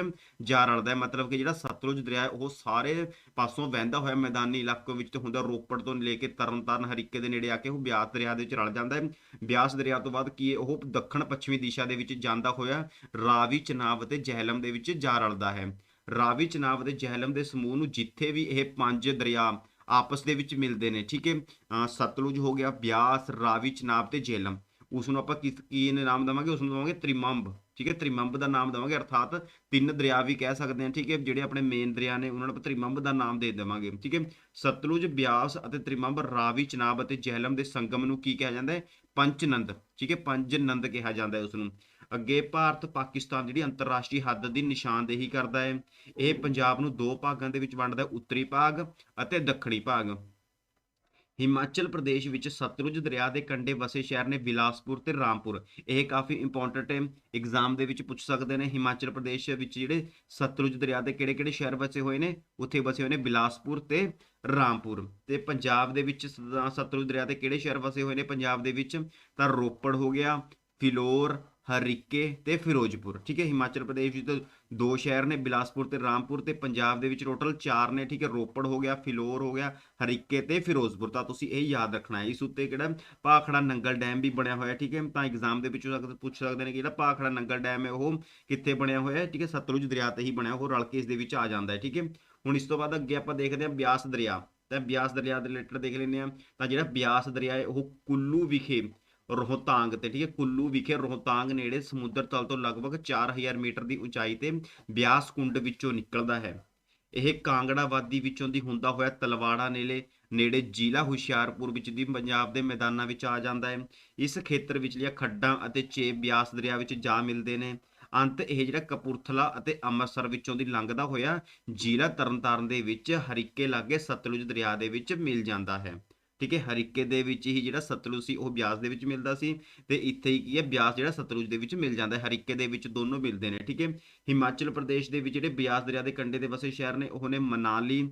ਜਾ ਰਲਦਾ ਹੈ। ਮਤਲਬ ਕਿ ਜਿਹੜਾ ਸਤਲੁਜ ਦਰਿਆ ਉਹ ਸਾਰੇ ਪਾਸੋਂ ਵਹਿੰਦਾ ਹੋਇਆ ਮੈਦਾਨੀ ਇਲਾਕੇ ਵਿੱਚ ਤੇ ਹੁੰਦਾ ਰੋਪੜ ਤੋਂ ਲੈ ਕੇ ਤਰਨਤਾਰਨ ਹਰੀਕੇ ਦੇ ਨੇੜੇ ਆ ਕੇ ਉਹ ਬਿਆਸ ਦਰਿਆ ਦੇ ਵਿੱਚ ਰਲ ਜਾਂਦਾ ਹੈ। ਬਿਆਸ ਦਰਿਆ ਤੋਂ ਬਾਅਦ ਕੀ ਹੈ? ਉਹ ਦੱਖਣ ਪੱਛਮੀ ਦਿਸ਼ਾ ਦੇ ਵਿੱਚ ਜਾਂਦਾ ਹੋਇਆ ਰਾਵੀ ਚਨਾਬ ਅਤੇ ਜਹਿਲਮ ਦੇ ਵਿੱਚ ਜਾ ਰਲਦਾ ਹੈ। ਰਾਵੀ ਚਨਾਬ ਅਤੇ ਜਹਿਲਮ ਦੇ ਸਮੂਹ ਨੂੰ ਜਿੱਥੇ ਵੀ ਇਹ ਪੰਜ ਦਰਿਆ ਆਪਸ ਦੇ ਵਿੱਚ ਮਿਲਦੇ ਨੇ, ਠੀਕ ਹੈ? ਸਤਲੁਜ ਹੋ ਗਿਆ, ਬਿਆਸ, ਰਾਵੀ ਚਨਾਬ ਤੇ ਜੇਹਲਮ। ਉਸ ਨੂੰ ਆਪਾਂ ਕਿਸ, ਕੀ ਨਾਮ ਦਵਾਂਗੇ? ਉਸ ਨੂੰ ਦਵਾਂਗੇ ਤ੍ਰਿਮੰਬ, ਠੀਕ ਹੈ? ਤ੍ਰਿਮੰਬ ਦਾ ਨਾਮ ਦਵਾਂਗੇ, ਅਰਥਾਤ ਤਿੰਨ ਦਰਿਆ ਵੀ ਕਹਿ ਸਕਦੇ ਹਾਂ, ਠੀਕ ਹੈ? ਜਿਹੜੇ ਆਪਣੇ ਮੇਨ ਦਰਿਆ ਨੇ, ਉਹਨਾਂ ਨੂੰ ਆਪਾਂ ਤ੍ਰਿਮੰਬ ਦਾ ਨਾਮ ਦੇ ਦੇਵਾਂਗੇ, ਠੀਕ ਹੈ? ਸਤਲੁਜ, ਬਿਆਸ ਅਤੇ ਤ੍ਰਿਮੰਬ, ਰਾਵੀ ਚਨਾਬ ਅਤੇ ਜੇਹਲਮ ਦੇ ਸੰਗਮ ਨੂੰ ਕੀ ਕਿਹਾ ਜਾਂਦਾ ਹੈ? ਪੰਚਨੰਦ, ਠੀਕ ਹੈ? ਪੰਜਨੰਦ ਕਿਹਾ ਜਾਂਦਾ ਹੈ ਉਸ ਨੂੰ ਅੱਗੇ ਭਾਰਤ ਪਾਕਿਸਤਾਨ ਜਿਹੜੀ ਅੰਤਰਰਾਸ਼ਟਰੀ ਹੱਦ ਦੀ ਨਿਸ਼ਾਨਦੇਹੀ ਕਰਦਾ ਹੈ ਇਹ ਪੰਜਾਬ ਨੂੰ ਦੋ ਭਾਗਾਂ ਦੇ ਵਿੱਚ ਵੰਡਦਾ ਉੱਤਰੀ ਭਾਗ ਅਤੇ ਦੱਖਣੀ ਭਾਗ। ਹਿਮਾਚਲ ਪ੍ਰਦੇਸ਼ ਵਿੱਚ ਸਤਲੁਜ ਦਰਿਆ ਦੇ ਕੰਢੇ ਵਸੇ ਸ਼ਹਿਰ ਨੇ ਬਿਲਾਸਪੁਰ ਤੇ ਰਾਮਪੁਰ। ਇਹ ਕਾਫੀ ਇੰਪੋਰਟੈਂਟ ਹੈ ਐਗਜ਼ਾਮ ਦੇ ਵਿੱਚ ਪੁੱਛ ਸਕਦੇ ਨੇ, ਹਿਮਾਚਲ ਪ੍ਰਦੇਸ਼ ਵਿੱਚ ਜਿਹੜੇ ਸਤਲੁਜ ਦਰਿਆ ਦੇ ਕਿਹੜੇ-ਕਿਹੜੇ ਸ਼ਹਿਰ ਵਸੇ ਹੋਏ ਨੇ, ਉੱਥੇ ਵਸੇ ਹੋਏ ਨੇ ਬਿਲਾਸਪੁਰ ਤੇ ਰਾਮਪੁਰ। ਤੇ ਪੰਜਾਬ ਦੇ ਵਿੱਚ ਸਤਲੁਜ ਦਰਿਆ ਦੇ ਕਿਹੜੇ ਸ਼ਹਿਰ ਵਸੇ ਹੋਏ ਨੇ, ਪੰਜਾਬ ਦੇ ਵਿੱਚ ਤਾਂ ਰੋਪੜ ਹੋ ਗਿਆ, ਫਿਲੌਰ ਹਰੀਕੇ ਤੇ ਫਿਰੋਜ਼ਪੁਰ। ਠੀਕ ਹੈ, ਹਿਮਾਚਲ ਪ੍ਰਦੇਸ਼ ਵਿੱਚ ਦੋ ਸ਼ਹਿਰ ਨੇ, ਬਿਲਾਸਪੁਰ ਤੇ ਰਾਮਪੁਰ ਤੇ ਪੰਜਾਬ ਦੇ ਵਿੱਚ ਟੋਟਲ 4 ਨੇ, ਠੀਕ ਹੈ, ਰੋਪੜ ਹੋ ਗਿਆ, ਫਿਲੌਰ ਹੋ ਗਿਆ, ਹਰੀਕੇ ਤੇ ਫਿਰੋਜ਼ਪੁਰ। ਤਾਂ ਤੁਸੀਂ ਇਹ ਯਾਦ ਰੱਖਣਾ ਹੈ, ਇਸ ਉੱਤੇ ਕਿਹੜਾ ਭਾਖੜਾ ਨੰਗਲ ਡੈਮ ਵੀ ਬਣਿਆ ਹੋਇਆ, ਠੀਕ ਹੈ, ਤਾਂ ਐਗਜ਼ਾਮ ਦੇ ਵਿੱਚ ਪੁੱਛ ਸਕਦੇ ਨੇ ਕਿ ਜਿਹੜਾ ਭਾਖੜਾ ਨੰਗਲ ਡੈਮ ਹੈ, ਉਹ ਕਿੱਥੇ ਬਣਿਆ ਹੋਇਆ ਹੈ, ਠੀਕ ਹੈ, ਸਤਲੁਜ ਦਰਿਆ ਤੇ ਹੀ ਬਣਿਆ, ਉਹ ਰਲ ਕੇ ਇਸ ਦੇ ਵਿੱਚ ਆ ਜਾਂਦਾ ਹੈ, ਠੀਕ ਹੈ। ਹੁਣ ਇਸ ਤੋਂ ਬਾਅਦ ਅੱਗੇ ਆਪਾਂ ਦੇਖਦੇ ਹਾਂ ਬਿਆਸ ਦਰਿਆ। ਤਾਂ ਬਿਆਸ ਦਰਿਆ ਦੇ ਰਿਲੇਟਡ ਦੇਖ ਲੈਂਦੇ ਹਾਂ, ਤਾਂ ਜਿਹੜਾ ਬਿਆਸ ਦਰਿਆ ਹੈ, ਉਹ ਕੁੱਲੂ ਵਿਖੇ ਰੋਹਤਾਂਗ ਤੇ, ਠੀਕ ਹੈ? ਕੁੱਲੂ ਵਿਖੇ ਰੋਹਤਾਂਗ ਨੇੜੇ ਸਮੁੰਦਰ ਤਲ ਤੋਂ ਲਗਭਗ 4000 ਮੀਟਰ ਦੀ ਉਚਾਈ ਤੇ ਬਿਆਸ ਕੁੰਡ ਵਿੱਚੋਂ ਨਿਕਲਦਾ ਹੈ। ਇਹ ਕਾਂਗੜਾ ਵਾਦੀ ਵਿੱਚੋਂ ਦੀ ਹੁੰਦਾ ਹੋਇਆ ਤਲਵਾੜਾ ਨੇੜੇ ਨੇੜੇ ਜ਼ਿਲ੍ਹਾ ਹੁਸ਼ਿਆਰਪੁਰ ਵਿੱਚ ਦੀ ਪੰਜਾਬ ਦੇ ਮੈਦਾਨਾਂ ਵਿੱਚ ਆ ਜਾਂਦਾ ਹੈ। ਇਸ ਖੇਤਰ ਵਿਚਲੀਆਂ ਖੱਡਾਂ ਅਤੇ ਚੇਬ ਬਿਆਸ ਦਰਿਆ ਵਿੱਚ ਜਾ ਮਿਲਦੇ ਨੇ। ਅੰਤ ਇਹ ਜਿਹੜਾ ਕਪੂਰਥਲਾ ਅਤੇ ਅੰਮ੍ਰਿਤਸਰ ਵਿੱਚੋਂ ਦੀ ਲੰਘਦਾ ਹੋਇਆ ਜ਼ਿਲ੍ਹਾ ਤਰਨਤਾਰਨ ਦੇ ਵਿੱਚ ਹਰੀਕੇ ਲਾਗੇ ਸਤਲੁਜ ਦਰਿਆ ਦੇ ਵਿੱਚ ਮਿਲ ਜਾਂਦਾ ਹੈ। ਠੀਕ ਹੈ ਹਰੀਕੇ ਦੇ ਵਿੱਚ ਹੀ ਜਿਹੜਾ ਸਤਲੁਜ ਸੀ, ਉਹ ਬਿਆਸ ਦੇ ਵਿੱਚ ਮਿਲਦਾ ਸੀ ਤੇ ਇੱਥੇ ਹੀ ਕੀ ਹੈ, ਬਿਆਸ ਜਿਹੜਾ ਸਤਲੁਜ ਦੇ ਵਿੱਚ ਮਿਲ ਜਾਂਦਾ ਹੈ ਹਰੀਕੇ ਦੇ ਵਿੱਚ ਦੋਨੋਂ ਮਿਲਦੇ ਨੇ, ਠੀਕ ਹੈ। ਹਿਮਾਚਲ ਪ੍ਰਦੇਸ਼ ਦੇ ਵਿੱਚ ਜਿਹੜੇ ਬਿਆਸ ਦਰਿਆ ਦੇ ਕੰਢੇ ਦੇ ਵਸੇ ਸ਼ਹਿਰ ਨੇ, ਉਹ ਨੇ ਮਨਾਲੀ,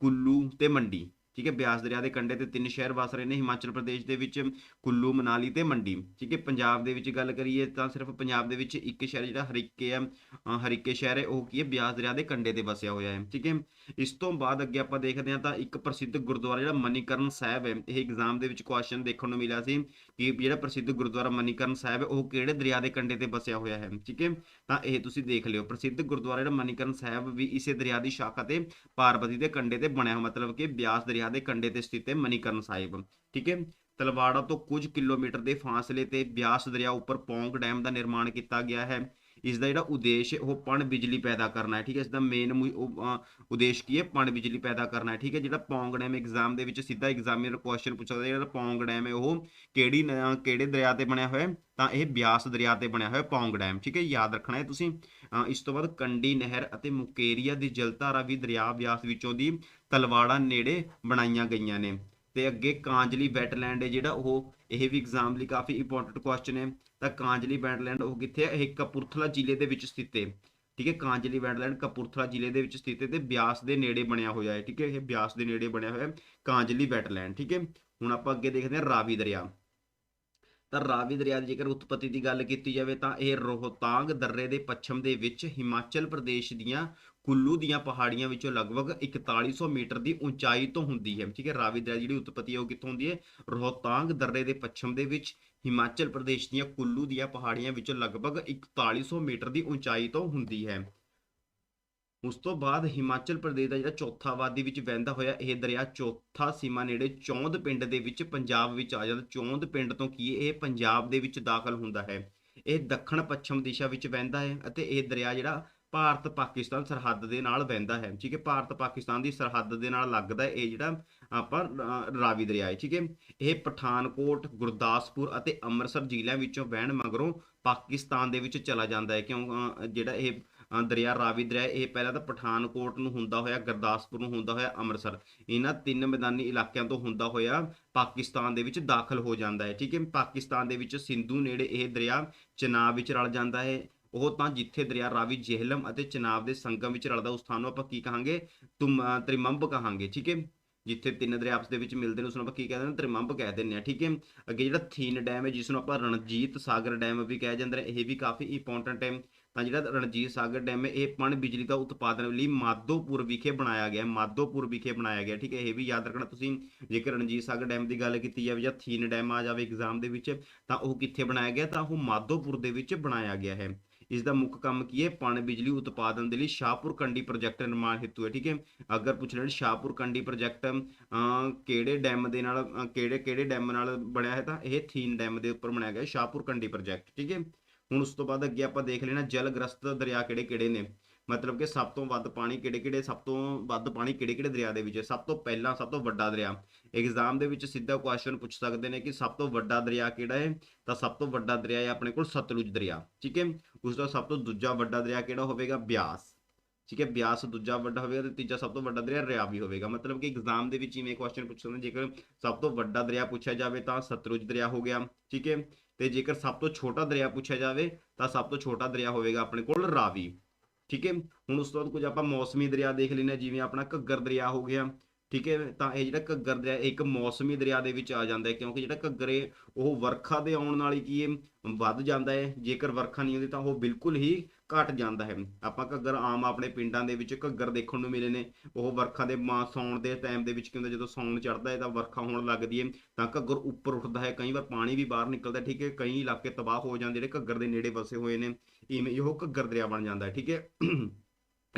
ਕੁੱਲੂ ਤੇ ਮੰਡੀ। ਠੀਕ ਹੈ, ਬਿਆਸ ਦਰਿਆ ਦੇ ਕੰਢੇ ਤੇ ਤਿੰਨ ਸ਼ਹਿਰ ਵਸ ਰਹੇ ਨੇ, ਹਿਮਾਚਲ ਪ੍ਰਦੇਸ਼ ਦੇ ਵਿੱਚ ਕੁੱਲੂ, ਮਨਾਲੀ ਤੇ ਮੰਡੀ। ਠੀਕ ਹੈ, ਪੰਜਾਬ ਦੇ ਵਿੱਚ ਗੱਲ ਕਰੀਏ ਤਾਂ ਸਿਰਫ ਪੰਜਾਬ ਦੇ ਵਿੱਚ ਇੱਕ ਸ਼ਹਿਰ ਜਿਹੜਾ ਹਰੀਕੇ ਆ ਹਰੀਕੇ ਸ਼ਹਿਰ ਹੈ, ਉਹ ਕੀ ਹੈ, ਬਿਆਸ ਦਰਿਆ ਦੇ ਕੰਢੇ ਤੇ ਵਸਿਆ ਹੋਇਆ ਹੈ। ਠੀਕ ਹੈ, ਇਸ ਤੋਂ ਬਾਅਦ ਅੱਗੇ ਆਪਾਂ ਦੇਖਦੇ ਹਾਂ ਤਾਂ ਇੱਕ ਪ੍ਰਸਿੱਧ ਗੁਰਦੁਆਰਾ ਜਿਹੜਾ ਮਨੀਕਰਨ ਸਾਹਿਬ ਹੈ, ਇਹ ਐਗਜ਼ਾਮ ਦੇ ਵਿੱਚ ਕੁਐਸਚਨ ਦੇਖਣ ਨੂੰ ਮਿਲਿਆ ਸੀ ਕਿ ਜਿਹੜਾ ਪ੍ਰਸਿੱਧ ਗੁਰਦੁਆਰਾ ਮਨੀਕਰਨ ਸਾਹਿਬ ਹੈ, ਉਹ ਕਿਹੜੇ ਦਰਿਆ ਦੇ ਕੰਢੇ ਤੇ ਵਸਿਆ ਹੋਇਆ ਹੈ। ਠੀਕ ਹੈ, ਤਾਂ ਇਹ ਤੁਸੀਂ ਦੇਖ ਲਿਓ, ਪ੍ਰਸਿੱਧ ਗੁਰਦੁਆਰਾ ਜਿਹੜਾ ਮਨੀਕਰਨ ਸਾਹਿਬ ਵੀ ਇਸੇ ਦਰਿਆ ਦੀ ਸ਼ਾਖਾ ਤੇ ਪਾਰਬਤੀ ਦੇ ਕੰਢੇ ਤੇ ਬਣਿਆ ਹੋਇਆ, ਮਤਲਬ ਕਿ ਬਿਆਸ ਦਰਿਆ ਦੇ ਕੰਢੇ ਤੇ ਸਥਿਤ ਹੈ ਮਨੀਕਰਨ ਸਾਹਿਬ। ਠੀਕ ਹੈ? ਤਲਵਾੜਾ ਤੋਂ ਕੁਝ ਕਿਲੋਮੀਟਰ ਦੇ ਫਾਸਲੇ ਤੇ ਬਿਆਸ ਦਰਿਆ ਉੱਪਰ ਪੌਂਗ ਡੈਮ ਦਾ ਨਿਰਮਾਣ ਕੀਤਾ ਗਿਆ ਹੈ। ਇਸ ਦਾ ਜਿਹੜਾ ਉਦੇਸ਼ ਹੈ, ਉਹ ਪਣ ਬਿਜਲੀ ਪੈਦਾ ਕਰਨਾ ਹੈ, ਠੀਕ ਹੈ? ਇਸ ਦਾ ਮੇਨ ਉਦੇਸ਼ ਕੀ ਹੈ? ਪਣ ਬਿਜਲੀ ਪੈਦਾ ਕਰਨਾ ਹੈ, ਠੀਕ ਹੈ? ਜਿਹੜਾ ਪੌਂਗ ਡੈਮ ਐਗਜ਼ਾਮ ਦੇ ਵਿੱਚ ਸਿੱਧਾ ਐਗਜ਼ਾਮੀਨਰ ਕੁਐਸਚਨ ਪੁੱਛ ਜਿਹੜਾ ਪੌਂਗ ਡੈਮ ਹੈ, ਉਹ ਕਿਹੜੀ ਨ- ਕਿਹੜੇ ਦਰਿਆ ਤੇ ਬਣਿਆ ਹੋਇਆ ਹੈ? ਤਾਂ ਇਹ ਬਿਆਸ ਦਰਿਆ ਤੇ ਬਣਿਆ ਹੋਇਆ ਪੌਂਗ ਡੈਮ ਠੀਕ ਹੈ? ਯਾਦ ਰੱਖਣਾ ਹੈ ਤੁਸੀਂ। ਇਸ ਤੋਂ ਬਾਅਦ ਕੰਡੀ ਨਹਿਰ ਅਤੇ ਮੁਕੇਰੀਆ ਦੀ ਜਲਧਾਰਾ ਵੀ ਦਰਿਆ ਬਿਆਸ ਵਿੱਚੋਂ ਦੀ ਤਲਵਾੜਾ ਨੇੜੇ ਬਣਾਈਆਂ ਗਈਆਂ ਨੇ। ਤੇ ਅੱਗੇ ਕਾਂਜਲੀ ਵੈਟਲੈਂਡ ਹੈ ਜਿਹੜਾ ਉਹ, ਇਹ ਵੀ ਐਗਜ਼ਾਮ ਲਈ ਕਾਫੀ ਇੰਪੋਰਟੈਂਟ ਕੁਐਸਚਨ ਹੈ। ਤਾਂ ਕਾਂਜਲੀ ਵੈਟਲੈਂਡ ਉਹ ਕਿੱਥੇ ਹੈ? ਇਹ ਕਪੂਰਥਲਾ ਜ਼ਿਲ੍ਹੇ ਦੇ ਵਿੱਚ ਸਥਿਤ ਹੈ। ਠੀਕ ਹੈ, ਕਾਂਜਲੀ ਵੈਟਲੈਂਡ ਕਪੂਰਥਲਾ ਜ਼ਿਲ੍ਹੇ ਦੇ ਵਿੱਚ ਸਥਿਤ ਹੈ ਤੇ ਬਿਆਸ ਦੇ ਨੇੜੇ ਬਣਿਆ ਹੋਇਆ ਹੈ। ਠੀਕ ਹੈ, ਇਹ ਬਿਆਸ ਦੇ ਨੇੜੇ ਬਣਿਆ ਹੋਇਆ ਹੈ ਕਾਂਜਲੀ ਵੈਟਲੈਂਡ ਠੀਕ ਹੈ, ਹੁਣ ਆਪਾਂ ਅੱਗੇ ਦੇਖਦੇ ਹਾਂ ਰਾਵੀ ਦਰਿਆ। ਤਾਂ ਰਾਵੀ ਦਰਿਆ ਦੀ ਜੇਕਰ ਉਤਪਤੀ ਦੀ ਗੱਲ ਕੀਤੀ ਜਾਵੇ ਤਾਂ ਇਹ ਰੋਹਤਾਂਗ ਦर्रे ਦੇ ਪੱਛਮ ਦੇ ਵਿੱਚ ਹਿਮਾਚਲ ਪ੍ਰਦੇਸ਼ ਦੀਆਂ ਕੁੱਲੂ ਦੀਆਂ ਪਹਾੜੀਆਂ ਵਿੱਚੋਂ ਲਗਭਗ 4100 ਮੀਟਰ ਦੀ ਉਚਾਈ ਤੋਂ ਹੁੰਦੀ ਹੈ, ਠੀਕ ਹੈ? ਰਾਵੀ ਦਰਿਆ ਦੀ ਜਿਹੜੀ ਉਤਪਤੀ ਹੈ ਉਹ ਕਿੱਥੋਂ ਹੁੰਦੀ ਹੈ? ਰੋਹਤਾਂਗ ਦर्रे ਦੇ ਪੱਛਮ ਦੇ ਵਿੱਚ ਹਿਮਾਚਲ ਪ੍ਰਦੇਸ਼ ਦੀਆਂ ਕੁੱਲੂ ਦੀਆਂ ਪਹਾੜੀਆਂ ਵਿੱਚੋਂ ਲਗਭਗ 4100 ਮੀਟਰ ਦੀ ਉਚਾਈ ਤੋਂ ਹੁੰਦੀ ਹੈ। ਉਸ ਤੋਂ ਬਾਅਦ ਹਿਮਾਚਲ ਪ੍ਰਦੇਸ਼ ਦਾ ਜਿਹੜਾ ਚੌਥਾ ਵਾਦੀ ਵਿੱਚ ਵਹਿੰਦਾ ਹੋਇਆ ਇਹ ਦਰਿਆ ਚੌਥਾ ਸੀਮਾ ਨੇੜੇ ਚੌਂਦ ਪਿੰਡ ਦੇ ਵਿੱਚ ਪੰਜਾਬ ਵਿੱਚ ਆ ਜਾਂਦਾ। ਚੌਂਦ ਪਿੰਡ ਤੋਂ ਕੀ ਇਹ ਪੰਜਾਬ ਦੇ ਵਿੱਚ ਦਾਖਲ ਹੁੰਦਾ ਹੈ? ਇਹ ਦੱਖਣ ਪੱਛਮ ਦਿਸ਼ਾ ਵਿੱਚ ਵਹਿੰਦਾ ਹੈ ਅਤੇ ਇਹ ਦਰਿਆ ਜਿਹੜਾ ਭਾਰਤ ਪਾਕਿਸਤਾਨ ਸਰਹੱਦ ਦੇ ਨਾਲ ਵਹਿੰਦਾ ਹੈ, ਠੀਕ ਹੈ? ਭਾਰਤ ਪਾਕਿਸਤਾਨ ਦੀ ਸਰਹੱਦ ਦੇ ਨਾਲ ਲੱਗਦਾ ਇਹ ਜਿਹੜਾ ਆਪਾਂ ਰਾਵੀ ਦਰਿਆ ਹੈ, ਠੀਕ ਹੈ? ਇਹ ਪਠਾਨਕੋਟ, ਗੁਰਦਾਸਪੁਰ ਅਤੇ ਅੰਮ੍ਰਿਤਸਰ ਜ਼ਿਲ੍ਹਿਆਂ ਵਿੱਚੋਂ ਵਹਿਣ ਮਗਰੋਂ ਪਾਕਿਸਤਾਨ ਦੇ ਵਿੱਚ ਚਲਾ ਜਾਂਦਾ ਹੈ। ਕਿਉਂ? ਜਿਹੜਾ ਇਹ ਦਰਿਆ ਰਾਵੀ ਦਰਿਆ ਇਹ ਪਹਿਲਾਂ ਤਾਂ ਪਠਾਨਕੋਟ ਨੂੰ ਹੁੰਦਾ ਹੋਇਆ, ਗੁਰਦਾਸਪੁਰ ਨੂੰ ਹੁੰਦਾ ਹੋਇਆ, ਅੰਮ੍ਰਿਤਸਰ। ਇਹਨਾਂ ਤਿੰਨ ਮੈਦਾਨੀ ਇਲਾਕਿਆਂ ਤੋਂ ਹੁੰਦਾ ਹੋਇਆ ਪਾਕਿਸਤਾਨ ਦੇ ਵਿੱਚ ਦਾਖਲ ਹੋ ਜਾਂਦਾ ਹੈ, ਠੀਕ ਹੈ? ਪਾਕਿਸਤਾਨ ਦੇ ਵਿੱਚ ਸਿੰਧੂ ਨੇੜੇ ਇਹ ਦਰਿਆ ਚਨਾਬ ਵਿੱਚ ਰਲ ਜਾਂਦਾ ਹੈ ਉਹ ਤਾਂ ਜਿੱਥੇ ਦਰਿਆ, ਰਾਵੀ, ਜੇਹਲਮ ਅਤੇ ਚਨਾਬ ਦੇ ਸੰਗਮ ਵਿੱਚ ਰਲਦਾ, ਉਸ ਥਾਂ ਨੂੰ ਆਪਾਂ ਕੀ ਕਹਾਂਗੇ? ਤੁਮ ਤ੍ਰਿਮੰਬ ਕਹਾਂਗੇ, ਠੀਕ ਹੈ? ਜਿੱਥੇ ਤਿੰਨ ਦਰਿਆ ਆਪਸ ਦੇ ਵਿੱਚ ਮਿਲਦੇ ਨੇ, ਉਸ ਨੂੰ ਆਪਾਂ ਕੀ ਕਹਿੰਦੇ ਨੇ? ਤ੍ਰਿਮੰਬ ਕਹਿ ਦਿੰਦੇ ਆ ਠੀਕ ਹੈ? ਅੱਗੇ ਜਿਹੜਾ ਥੀਨ ਡੈਮ ਹੈ ਜਿਸ ਨੂੰ ਆਪਾਂ ਰਣਜੀਤ ਸਾਗਰ ਡੈਮ ਵੀ ਕਿਹਾ ਜਾਂਦਾ ਹੈ, ਇਹ ਵੀ ਕਾਫੀ ਇੰਪੋਰਟੈਂਟ ਹੈ। ਤਾਂ ਜਿਹੜਾ ਰਣਜੀਤ ਸਾਗਰ ਡੈਮ ਹੈ, ਇਹ ਪਣ ਬਿਜਲੀ ਦਾ ਉਤਪਾਦਨ ਲਈ ਮਾਧੋਪੁਰ ਵਿਖੇ ਬਣਾਇਆ ਗਿਆ, ਮਾਧੋਪੁਰ ਵਿਖੇ ਬਣਾਇਆ ਗਿਆ, ਠੀਕ ਹੈ? ਇਹ ਵੀ ਯਾਦ ਰੱਖਣਾ ਤੁਸੀਂ, ਜੇਕਰ ਰਣਜੀਤ ਸਾਗਰ ਡੈਮ ਦੀ ਗੱਲ ਕੀਤੀ ਜਾਵੇ ਜਾਂ ਥੀਨ ਡੈਮ ਆ ਜਾਵੇ ਐਗਜ਼ਾਮ ਦੇ ਵਿੱਚ, ਤਾਂ ਉਹ ਕਿੱਥੇ ਬਣਾਇਆ ਗਿਆ? ਤਾਂ ਉਹ ਮਾਧੋਪੁਰ ਦੇ ਵਿੱਚ ਬਣਾਇਆ ਗਿਆ ਹੈ। ਇਸ ਦਾ ਮੁੱਖ ਕੰਮ ਕੀ ਹੈ? ਪਣ ਬਿਜਲੀ ਉਤਪਾਦਨ ਦੇ ਲਈ ਸ਼ਾਹਪੁਰ ਕੰਡੀ ਪ੍ਰੋਜੈਕਟ ਨਿਰਮਾਣ ਹੈਤੂ ਹੈ, ਠੀਕ ਹੈ? ਅਗਰ ਪੁੱਛ ਲੈਣ ਸ਼ਾਹਪੁਰ ਕੰਡੀ ਪ੍ਰੋਜੈਕਟ ਕਿਹੜੇ ਡੈਮ ਦੇ ਨਾਲ ਕਿਹੜੇ ਕਿਹੜੇ ਡੈਮ ਨਾਲ ਬਣਿਆ ਹੈ ਤਾਂ ਇਹ ਥੀਨ ਡੈਮ ਦੇ ਉੱਪਰ ਬਣਾਇਆ ਗਿਆ ਸ਼ਾਹਪੁਰ ਕੰਡੀ ਪ੍ਰੋਜੈਕਟ, ਠੀਕ ਹੈ? ਹੁਣ ਉਸ ਤੋਂ ਬਾਅਦ ਅੱਗੇ ਆਪਾਂ ਦੇਖ ਲੈਣਾ ਜਲਗ੍ਰਸਤ ਦਰਿਆ ਕਿਹੜੇ ਕਿਹੜੇ ਨੇ। ਮਤਲਬ ਕਿ ਸਭ ਤੋਂ ਵੱਧ ਪਾਣੀ ਕਿਹੜੇ ਕਿਹੜੇ ਸਭ ਤੋਂ ਵੱਧ ਪਾਣੀ ਕਿਹੜੇ ਕਿਹੜੇ ਦਰਿਆ ਦੇ ਵਿੱਚ ਹੈ ਸਭ ਤੋਂ ਪਹਿਲਾਂ ਸਭ ਤੋਂ ਵੱਡਾ ਦਰਿਆ ਐਗਜ਼ਾਮ ਦੇ ਵਿੱਚ ਸਿੱਧਾ ਕੁਐਸਚਨ ਪੁੱਛ ਸਕਦੇ ਨੇ ਕਿ ਸਭ ਤੋਂ ਵੱਡਾ ਦਰਿਆ ਕਿਹੜਾ ਹੈ ਤਾਂ ਸਭ ਤੋਂ ਵੱਡਾ ਦਰਿਆ ਹੈ ਆਪਣੇ ਕੋਲ ਸਤਲੁਜ ਦਰਿਆ ਠੀਕ ਹੈ ਉਸ ਤੋਂ ਸਭ ਤੋਂ ਦੂਜਾ ਵੱਡਾ ਦਰਿਆ ਕਿਹੜਾ ਹੋਵੇਗਾ ਬਿਆਸ ਠੀਕ ਹੈ ਬਿਆਸ ਦੂਜਾ ਵੱਡਾ ਹੋਵੇਗਾ ਤੇ ਤੀਜਾ ਸਭ ਤੋਂ ਵੱਡਾ ਦਰਿਆ ਰਾਵੀ ਹੋਵੇਗਾ ਮਤਲਬ ਕਿ ਐਗਜ਼ਾਮ ਦੇ ਵਿੱਚ ਇਵੇਂ ਕੁਐਸਚਨ ਪੁੱਛ ਸਕਦੇ ਜੇਕਰ ਸਭ ਤੋਂ ਵੱਡਾ ਦਰਿਆ ਪੁੱਛਿਆ ਜਾਵੇ ਤਾਂ ਸਤਲੁਜ ਦਰਿਆ ਹੋ ਗਿਆ ਠੀਕ ਹੈ ਤੇ ਜੇਕਰ ਸਭ ਤੋਂ ਛੋਟਾ ਦਰਿਆ ਪੁੱਛਿਆ ਜਾਵੇ ਤਾਂ ਸਭ ਤੋਂ ਛੋਟਾ ਦਰਿਆ ਹੋਵੇਗਾ ਆਪਣੇ ਕੋਲ ਰਾਵੀ ਠੀਕ ਹੈ? ਹੁਣ ਉਸ ਤੋਂ ਬਾਅਦ ਕੁਝ ਆਪਾਂ ਮੌਸਮੀ ਦਰਿਆ ਦੇਖ ਲੈਂਦੇ ਹਾਂ, ਜਿਵੇਂ ਆਪਣਾ ਘੱਗਰ ਦਰਿਆ ਹੋ ਗਿਆ, ਠੀਕ ਹੈ? ਤਾਂ ਇਹ ਜਿਹੜਾ ਘੱਗਰ ਦਰਿਆ ਇੱਕ ਮੌਸਮੀ ਦਰਿਆ ਦੇ ਵਿੱਚ ਆ ਜਾਂਦਾ ਹੈ, ਕਿਉਂਕਿ ਜਿਹੜਾ ਘੱਗਰ ਹੈ ਉਹ ਵਰਖਾ ਦੇ ਆਉਣ ਨਾਲ ਹੀ ਕੀ ਹੈ, ਵੱਧ ਜਾਂਦਾ ਹੈ। ਜੇਕਰ ਵਰਖਾ ਨਹੀਂ ਹੁੰਦੀ ਤਾਂ ਉਹ ਬਿਲਕੁਲ ਹੀ ਘਟ ਜਾਂਦਾ ਹੈ। ਆਪਾਂ ਘੱਗਰ ਆਮ ਆਪਣੇ ਪਿੰਡਾਂ ਦੇ ਵਿੱਚ ਘੱਗਰ ਦੇਖਣ ਨੂੰ ਮਿਲੇ ਨੇ। ਉਹ ਵਰਖਾ ਦੇ ਮਾ, ਸੌਣ ਦੇ ਟਾਈਮ ਦੇ ਵਿੱਚ ਕੀ ਹੁੰਦਾ, ਜਦੋਂ ਸੌਣ ਚੜਦਾ ਹੈ ਤਾਂ ਵਰਖਾ ਹੋਣ ਲੱਗਦੀ ਹੈ। ਤਾਂ ਘੱਗਰ ਉੱਪਰ ਉੱਠਦਾ ਹੈ। ਕਈ ਵਾਰ ਪਾਣੀ ਵੀ ਬਾਹਰ ਨਿਕਲਦਾ ਠੀਕ ਹੈ। ਕਈ ਇਲਾਕੇ ਤਬਾਹ ਹੋ ਜਾਂਦੇ ਜਿਹੜੇ ਘੱਗਰ ਦੇ ਨੇੜੇ ਵਸੇ ਹੋਏ ਨੇ। ਇਵੇਂ ਉਹ ਘੱਗਰ ਦਰਿਆ ਬਣ ਜਾਂਦਾ ਹੈ, ਠੀਕ ਹੈ।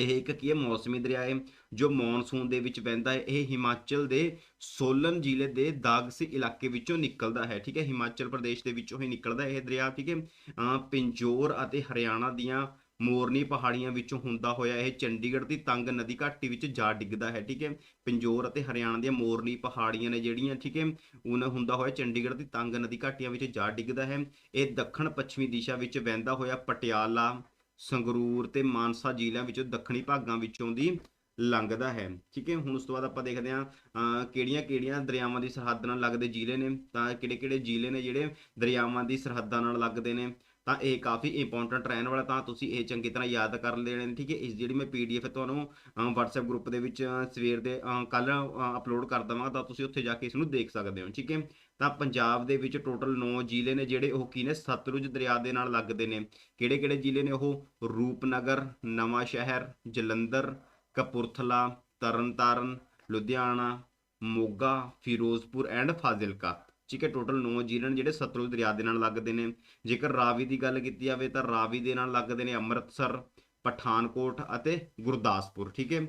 ਇਹ ਇੱਕ ਕੀ ਹੈ, ਮੌਸਮੀ ਦਰਿਆ ਹੈ, ਜੋ ਮੌਨਸੂਨ ਦੇ ਵਿੱਚ ਵਹਿੰਦਾ ਹੈ। ਇਹ ਹਿਮਾਚਲ ਦੇ ਸੋਲਨ ਜ਼ਿਲ੍ਹੇ ਦੇ ਦਾਗਸੀ ਇਲਾਕੇ ਵਿੱਚੋਂ ਨਿਕਲਦਾ ਹੈ, ਠੀਕ ਹੈ। ਹਿਮਾਚਲ ਪ੍ਰਦੇਸ਼ ਦੇ ਵਿੱਚੋਂ ਹੀ ਨਿਕਲਦਾ ਇਹ ਦਰਿਆ, ਠੀਕ ਹੈ। ਅਹ ਪਿੰਜੋਰ ਅਤੇ ਹਰਿਆਣਾ ਦੀਆਂ ਮੋਰਨੀ ਪਹਾੜੀਆਂ ਵਿੱਚੋਂ ਹੁੰਦਾ ਹੋਇਆ ਇਹ ਚੰਡੀਗੜ੍ਹ ਦੀ ਤੰਗ ਨਦੀ ਘਾਟੀ ਵਿੱਚ ਜਾ ਡਿੱਗਦਾ ਹੈ, ਠੀਕ ਹੈ? ਪੰਜੋਰ ਅਤੇ ਹਰਿਆਣਾ ਦੀਆਂ ਮੋਰਨੀ ਪਹਾੜੀਆਂ ਨੇ ਜਿਹੜੀਆਂ, ਠੀਕ ਹੈ? ਉਹਨਾਂ ਹੁੰਦਾ ਹੋਇਆ ਚੰਡੀਗੜ੍ਹ ਦੀ ਤੰਗ ਨਦੀ ਘਾਟੀਆਂ ਵਿੱਚ ਜਾ ਡਿੱਗਦਾ ਹੈ। ਇਹ ਦੱਖਣ ਪੱਛਮੀ ਦਿਸ਼ਾ ਵਿੱਚ ਵਹਿੰਦਾ ਹੋਇਆ ਪਟਿਆਲਾ, ਸੰਗਰੂਰ ਤੇ ਮਾਨਸਾ ਜ਼ਿਲ੍ਹਿਆਂ ਵਿੱਚੋਂ ਦੱਖਣੀ ਭਾਗਾਂ ਵਿੱਚੋਂ ਦੀ ਲੰਘਦਾ ਹੈ, ਠੀਕ ਹੈ? ਹੁਣ ਉਸ ਤੋਂ ਬਾਅਦ ਆਪਾਂ ਦੇਖਦੇ ਹਾਂ, ਅਹ ਕਿਹੜੀਆਂ ਕਿਹੜੀਆਂ ਦਰਿਆਵਾਂ ਦੀ ਸਰਹੱਦ ਨਾਲ ਲੱਗਦੇ ਜ਼ਿਲ੍ਹੇ ਨੇ? ਤਾਂ ਕਿਹੜੇ ਕਿਹੜੇ ਜ਼ਿਲ੍ਹੇ ਨੇ ਜਿਹੜੇ ਦਰਿਆਵਾਂ ਦੀ ਸਰਹੱਦਾਂ ਨਾਲ ਲੱਗਦੇ ਨੇ? ਤਾਂ ਇਹ ਕਾਫੀ ਇੰਪੋਰਟੈਂਟ ਰਹਿਣ ਵਾਲਾ ਤਾਂ ਤੁਸੀਂ ਇਹ ਚੰਗੀ ਤਰ੍ਹਾਂ ਯਾਦ ਕਰ ਲੈਣੇ ਨੇ ਠੀਕ ਹੈ? ਇਸ ਜਿਹੜੀ ਮੈਂ ਪੀਡੀਐਫ ਤੁਹਾਨੂੰ ਅ, WhatsApp ਗਰੁੱਪ ਦੇ ਵਿੱਚ ਸਵੇਰ ਦੇ ਕੱਲ ਅਪਲੋਡ ਕਰ ਦਵਾਂਗਾ ਤਾਂ ਤੁਸੀਂ ਉੱਥੇ ਜਾ ਕੇ ਇਸ ਨੂੰ ਦੇਖ ਸਕਦੇ ਹੋ ਠੀਕ ਹੈ? ਤਾਂ ਪੰਜਾਬ ਦੇ ਵਿੱਚ ਟੋਟਲ 9 ਜ਼ਿਲ੍ਹੇ ਨੇ ਜਿਹੜੇ ਉਹ ਕੀ ਨੇ? ਸਤਲੁਜ ਦਰਿਆ ਦੇ ਨਾਲ ਲੱਗਦੇ ਨੇ। ਕਿਹੜੇ ਕਿਹੜੇ ਜ਼ਿਲ੍ਹੇ ਨੇ ਉਹ? ਰੂਪਨਗਰ ਨਵਾਂ ਸ਼ਹਿਰ ਜਲੰਧਰ ਕਪੂਰਥਲਾ ਤਰਨਤਾਰਨ ਲੁਧਿਆਣਾ ਮੋਗਾ ਫਿਰੋਜ਼ਪੁਰ ਐਂਡ ਫਾਜ਼ਿਲਕਾ। ਠੀਕ ਹੈ ਟੋਟਲ 9 ਜ਼ਿਲ੍ਹੇ ਨੇ ਜਿਹੜੇ ਸਤਲੁਜ ਦਰਿਆ ਦੇ ਨਾਲ ਲੱਗਦੇ ਨੇ। ਜੇਕਰ ਰਾਵੀ ਦੀ ਗੱਲ ਕੀਤੀ ਜਾਵੇ ਤਾਂ ਰਾਵੀ ਦੇ ਨਾਲ ਲੱਗਦੇ ਨੇ ਅੰਮ੍ਰਿਤਸਰ, ਪਠਾਨਕੋਟ ਅਤੇ ਗੁਰਦਾਸਪੁਰ, ਠੀਕ ਹੈ।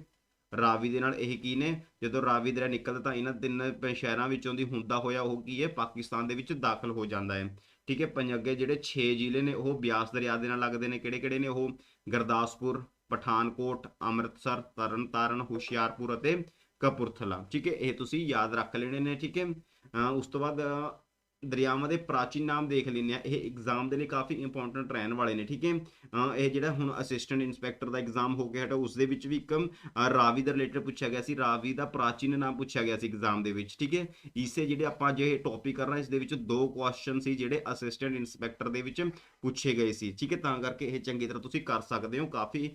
ਰਾਵੀ ਦੇ ਨਾਲ ਇਹ ਕੀ ਨੇ? ਜਦੋਂ ਰਾਵੀ ਦਰਿਆ ਨਿਕਲਦਾ ਤਾਂ ਇਹਨਾਂ ਤਿੰਨ ਸ਼ਹਿਰਾਂ ਵਿੱਚੋਂ ਦੀ ਹੁੰਦਾ ਹੋਇਆ ਉਹ ਕੀ ਹੈ? ਪਾਕਿਸਤਾਨ ਦੇ ਵਿੱਚ ਦਾਖਲ ਹੋ ਜਾਂਦਾ ਹੈ। ਠੀਕ ਹੈ, ਪੰਜ ਅੱਗੇ ਜਿਹੜੇ 6 ਜ਼ਿਲ੍ਹੇ ਨੇ, ਉਹ ਬਿਆਸ ਦਰਿਆ ਦੇ ਨਾਲ ਲੱਗਦੇ ਨੇ। ਕਿਹੜੇ ਕਿਹੜੇ ਨੇ? ਉਹ ਗੁਰਦਾਸਪੁਰ, ਪਠਾਨਕੋਟ, ਅੰਮ੍ਰਿਤਸਰ, ਤਰਨਤਾਰਨ, ਹੁਸ਼ਿਆਰਪੁਰ ਅਤੇ ਕਪੂਰਥਲਾ। ਠੀਕ ਹੈ, ਇਹ ਤੁਸੀਂ ਯਾਦ ਰੱਖ ਲੈਣੇ ਨੇ, ਠੀਕ ਹੈ। ਉਸ ਤੋਂ ਬਾਅਦ ਦਰਿਆਵਾਂ ਦੇ ਪ੍ਰਾਚੀਨ ਨਾਮ ਦੇਖ ਲੈਂਦੇ ਆ ਇਹ ਐਗਜ਼ਾਮ ਦੇ ਲਈ ਕਾਫੀ ਇੰਪੋਰਟੈਂਟ ਰਹਿਣ ਵਾਲੇ ਨੇ, ਠੀਕ ਹੈ? ਇਹ ਜਿਹੜਾ ਹੁਣ ਅਸਿਸਟੈਂਟ ਇਨਸਪੈਕਟਰ ਦਾ ਐਗਜ਼ਾਮ ਹੋ ਗਿਆ ਹਟਾ ਉਸ ਦੇ ਵਿੱਚ ਵੀ ਇੱਕ ਰਾਵੀ ਦਾ ਰਿਲੇਟਡ ਪੁੱਛਿਆ ਗਿਆ ਸੀ। ਰਾਵੀ ਦਾ ਪ੍ਰਾਚੀਨ ਨਾਮ ਪੁੱਛਿਆ ਗਿਆ ਸੀ ਐਗਜ਼ਾਮ ਦੇ ਵਿੱਚ, ਠੀਕ ਹੈ? ਇਸੇ ਜਿਹੜੇ ਆਪਾਂ ਜੇ ਟੌਪਿਕ ਕਰ ਰਹੇ ਇਸ ਦੇ ਵਿੱਚ ਦੋ ਕੁਐਸਚਨ ਸੀ ਜਿਹੜੇ ਅਸਿਸਟੈਂਟ ਇਨਸਪੈਕਟਰ ਦੇ ਵਿੱਚ ਪੁੱਛੇ ਗਏ ਸੀ, ਠੀਕ ਹੈ? ਤਾਂ ਕਰਕੇ ਇਹ ਚੰਗੀ ਤਰ੍ਹਾਂ ਤੁਸੀਂ ਕਰ ਸਕਦੇ ਹੋ, ਕਾਫੀ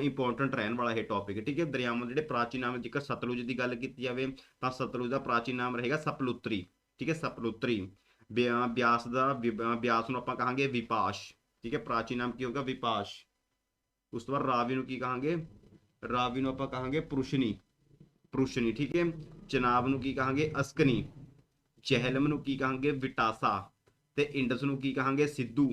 ਇੰਪੋਰਟੈਂਟ ਰਹਿਣ ਵਾਲਾ ਇਹ ਟੌਪਿਕ ਠੀਕ ਹੈ? ਦਰਿਆਵਾਂ ਦੇ ਜਿਹੜੇ ਪ੍ਰਾਚੀਨ ਨਾਮ, ਜੇਕਰ ਸਤਲੁਜ ਦੀ ਗੱਲ ਕੀਤੀ ਜਾਵੇ, ਤਾਂ ਸਤਲੁਜ ਦਾ ਪ੍ਰਾਚੀਨ ਨਾਮ ਰਹੇਗਾ ਸਪਲੁਤਰੀ, ਠੀਕ ਹੈ? ਸਪਲੁਤਰੀ। ਬਿਆਸ ਦਾ ਵਿ- ਬਿਆਸ ਨੂੰ ਆਪਾਂ ਕਹਾਂਗੇ ਵਿਪਾਸ਼, ਠੀਕ ਹੈ, ਪ੍ਰਾਚੀਨ ਨਾਮ ਕੀ ਹੋਗਾ ਵਿਪਾਸ਼। ਉਸ ਤੋਂ ਬਾਅਦ ਰਾਵੀ ਨੂੰ ਕੀ ਕਹਾਂਗੇ? ਰਾਵੀ ਨੂੰ ਆਪਾਂ ਕਹਾਂਗੇ ਪੁਰਸ਼ਨੀ ਪੁਰਸ਼ਨੀ, ਠੀਕ ਹੈ। ਚਨਾਬ ਨੂੰ ਕੀ ਕਹਾਂਗੇ? ਅਸਕਨੀ, ਚਹਿਲਮ ਨੂੰ ਕੀ ਕਹਾਂਗੇ? ਵਿਟਾਸਾ, ਤੇ ਇੰਡਸ ਨੂੰ ਕੀ ਕਹਾਂਗੇ? ਸਿੱਧੂ,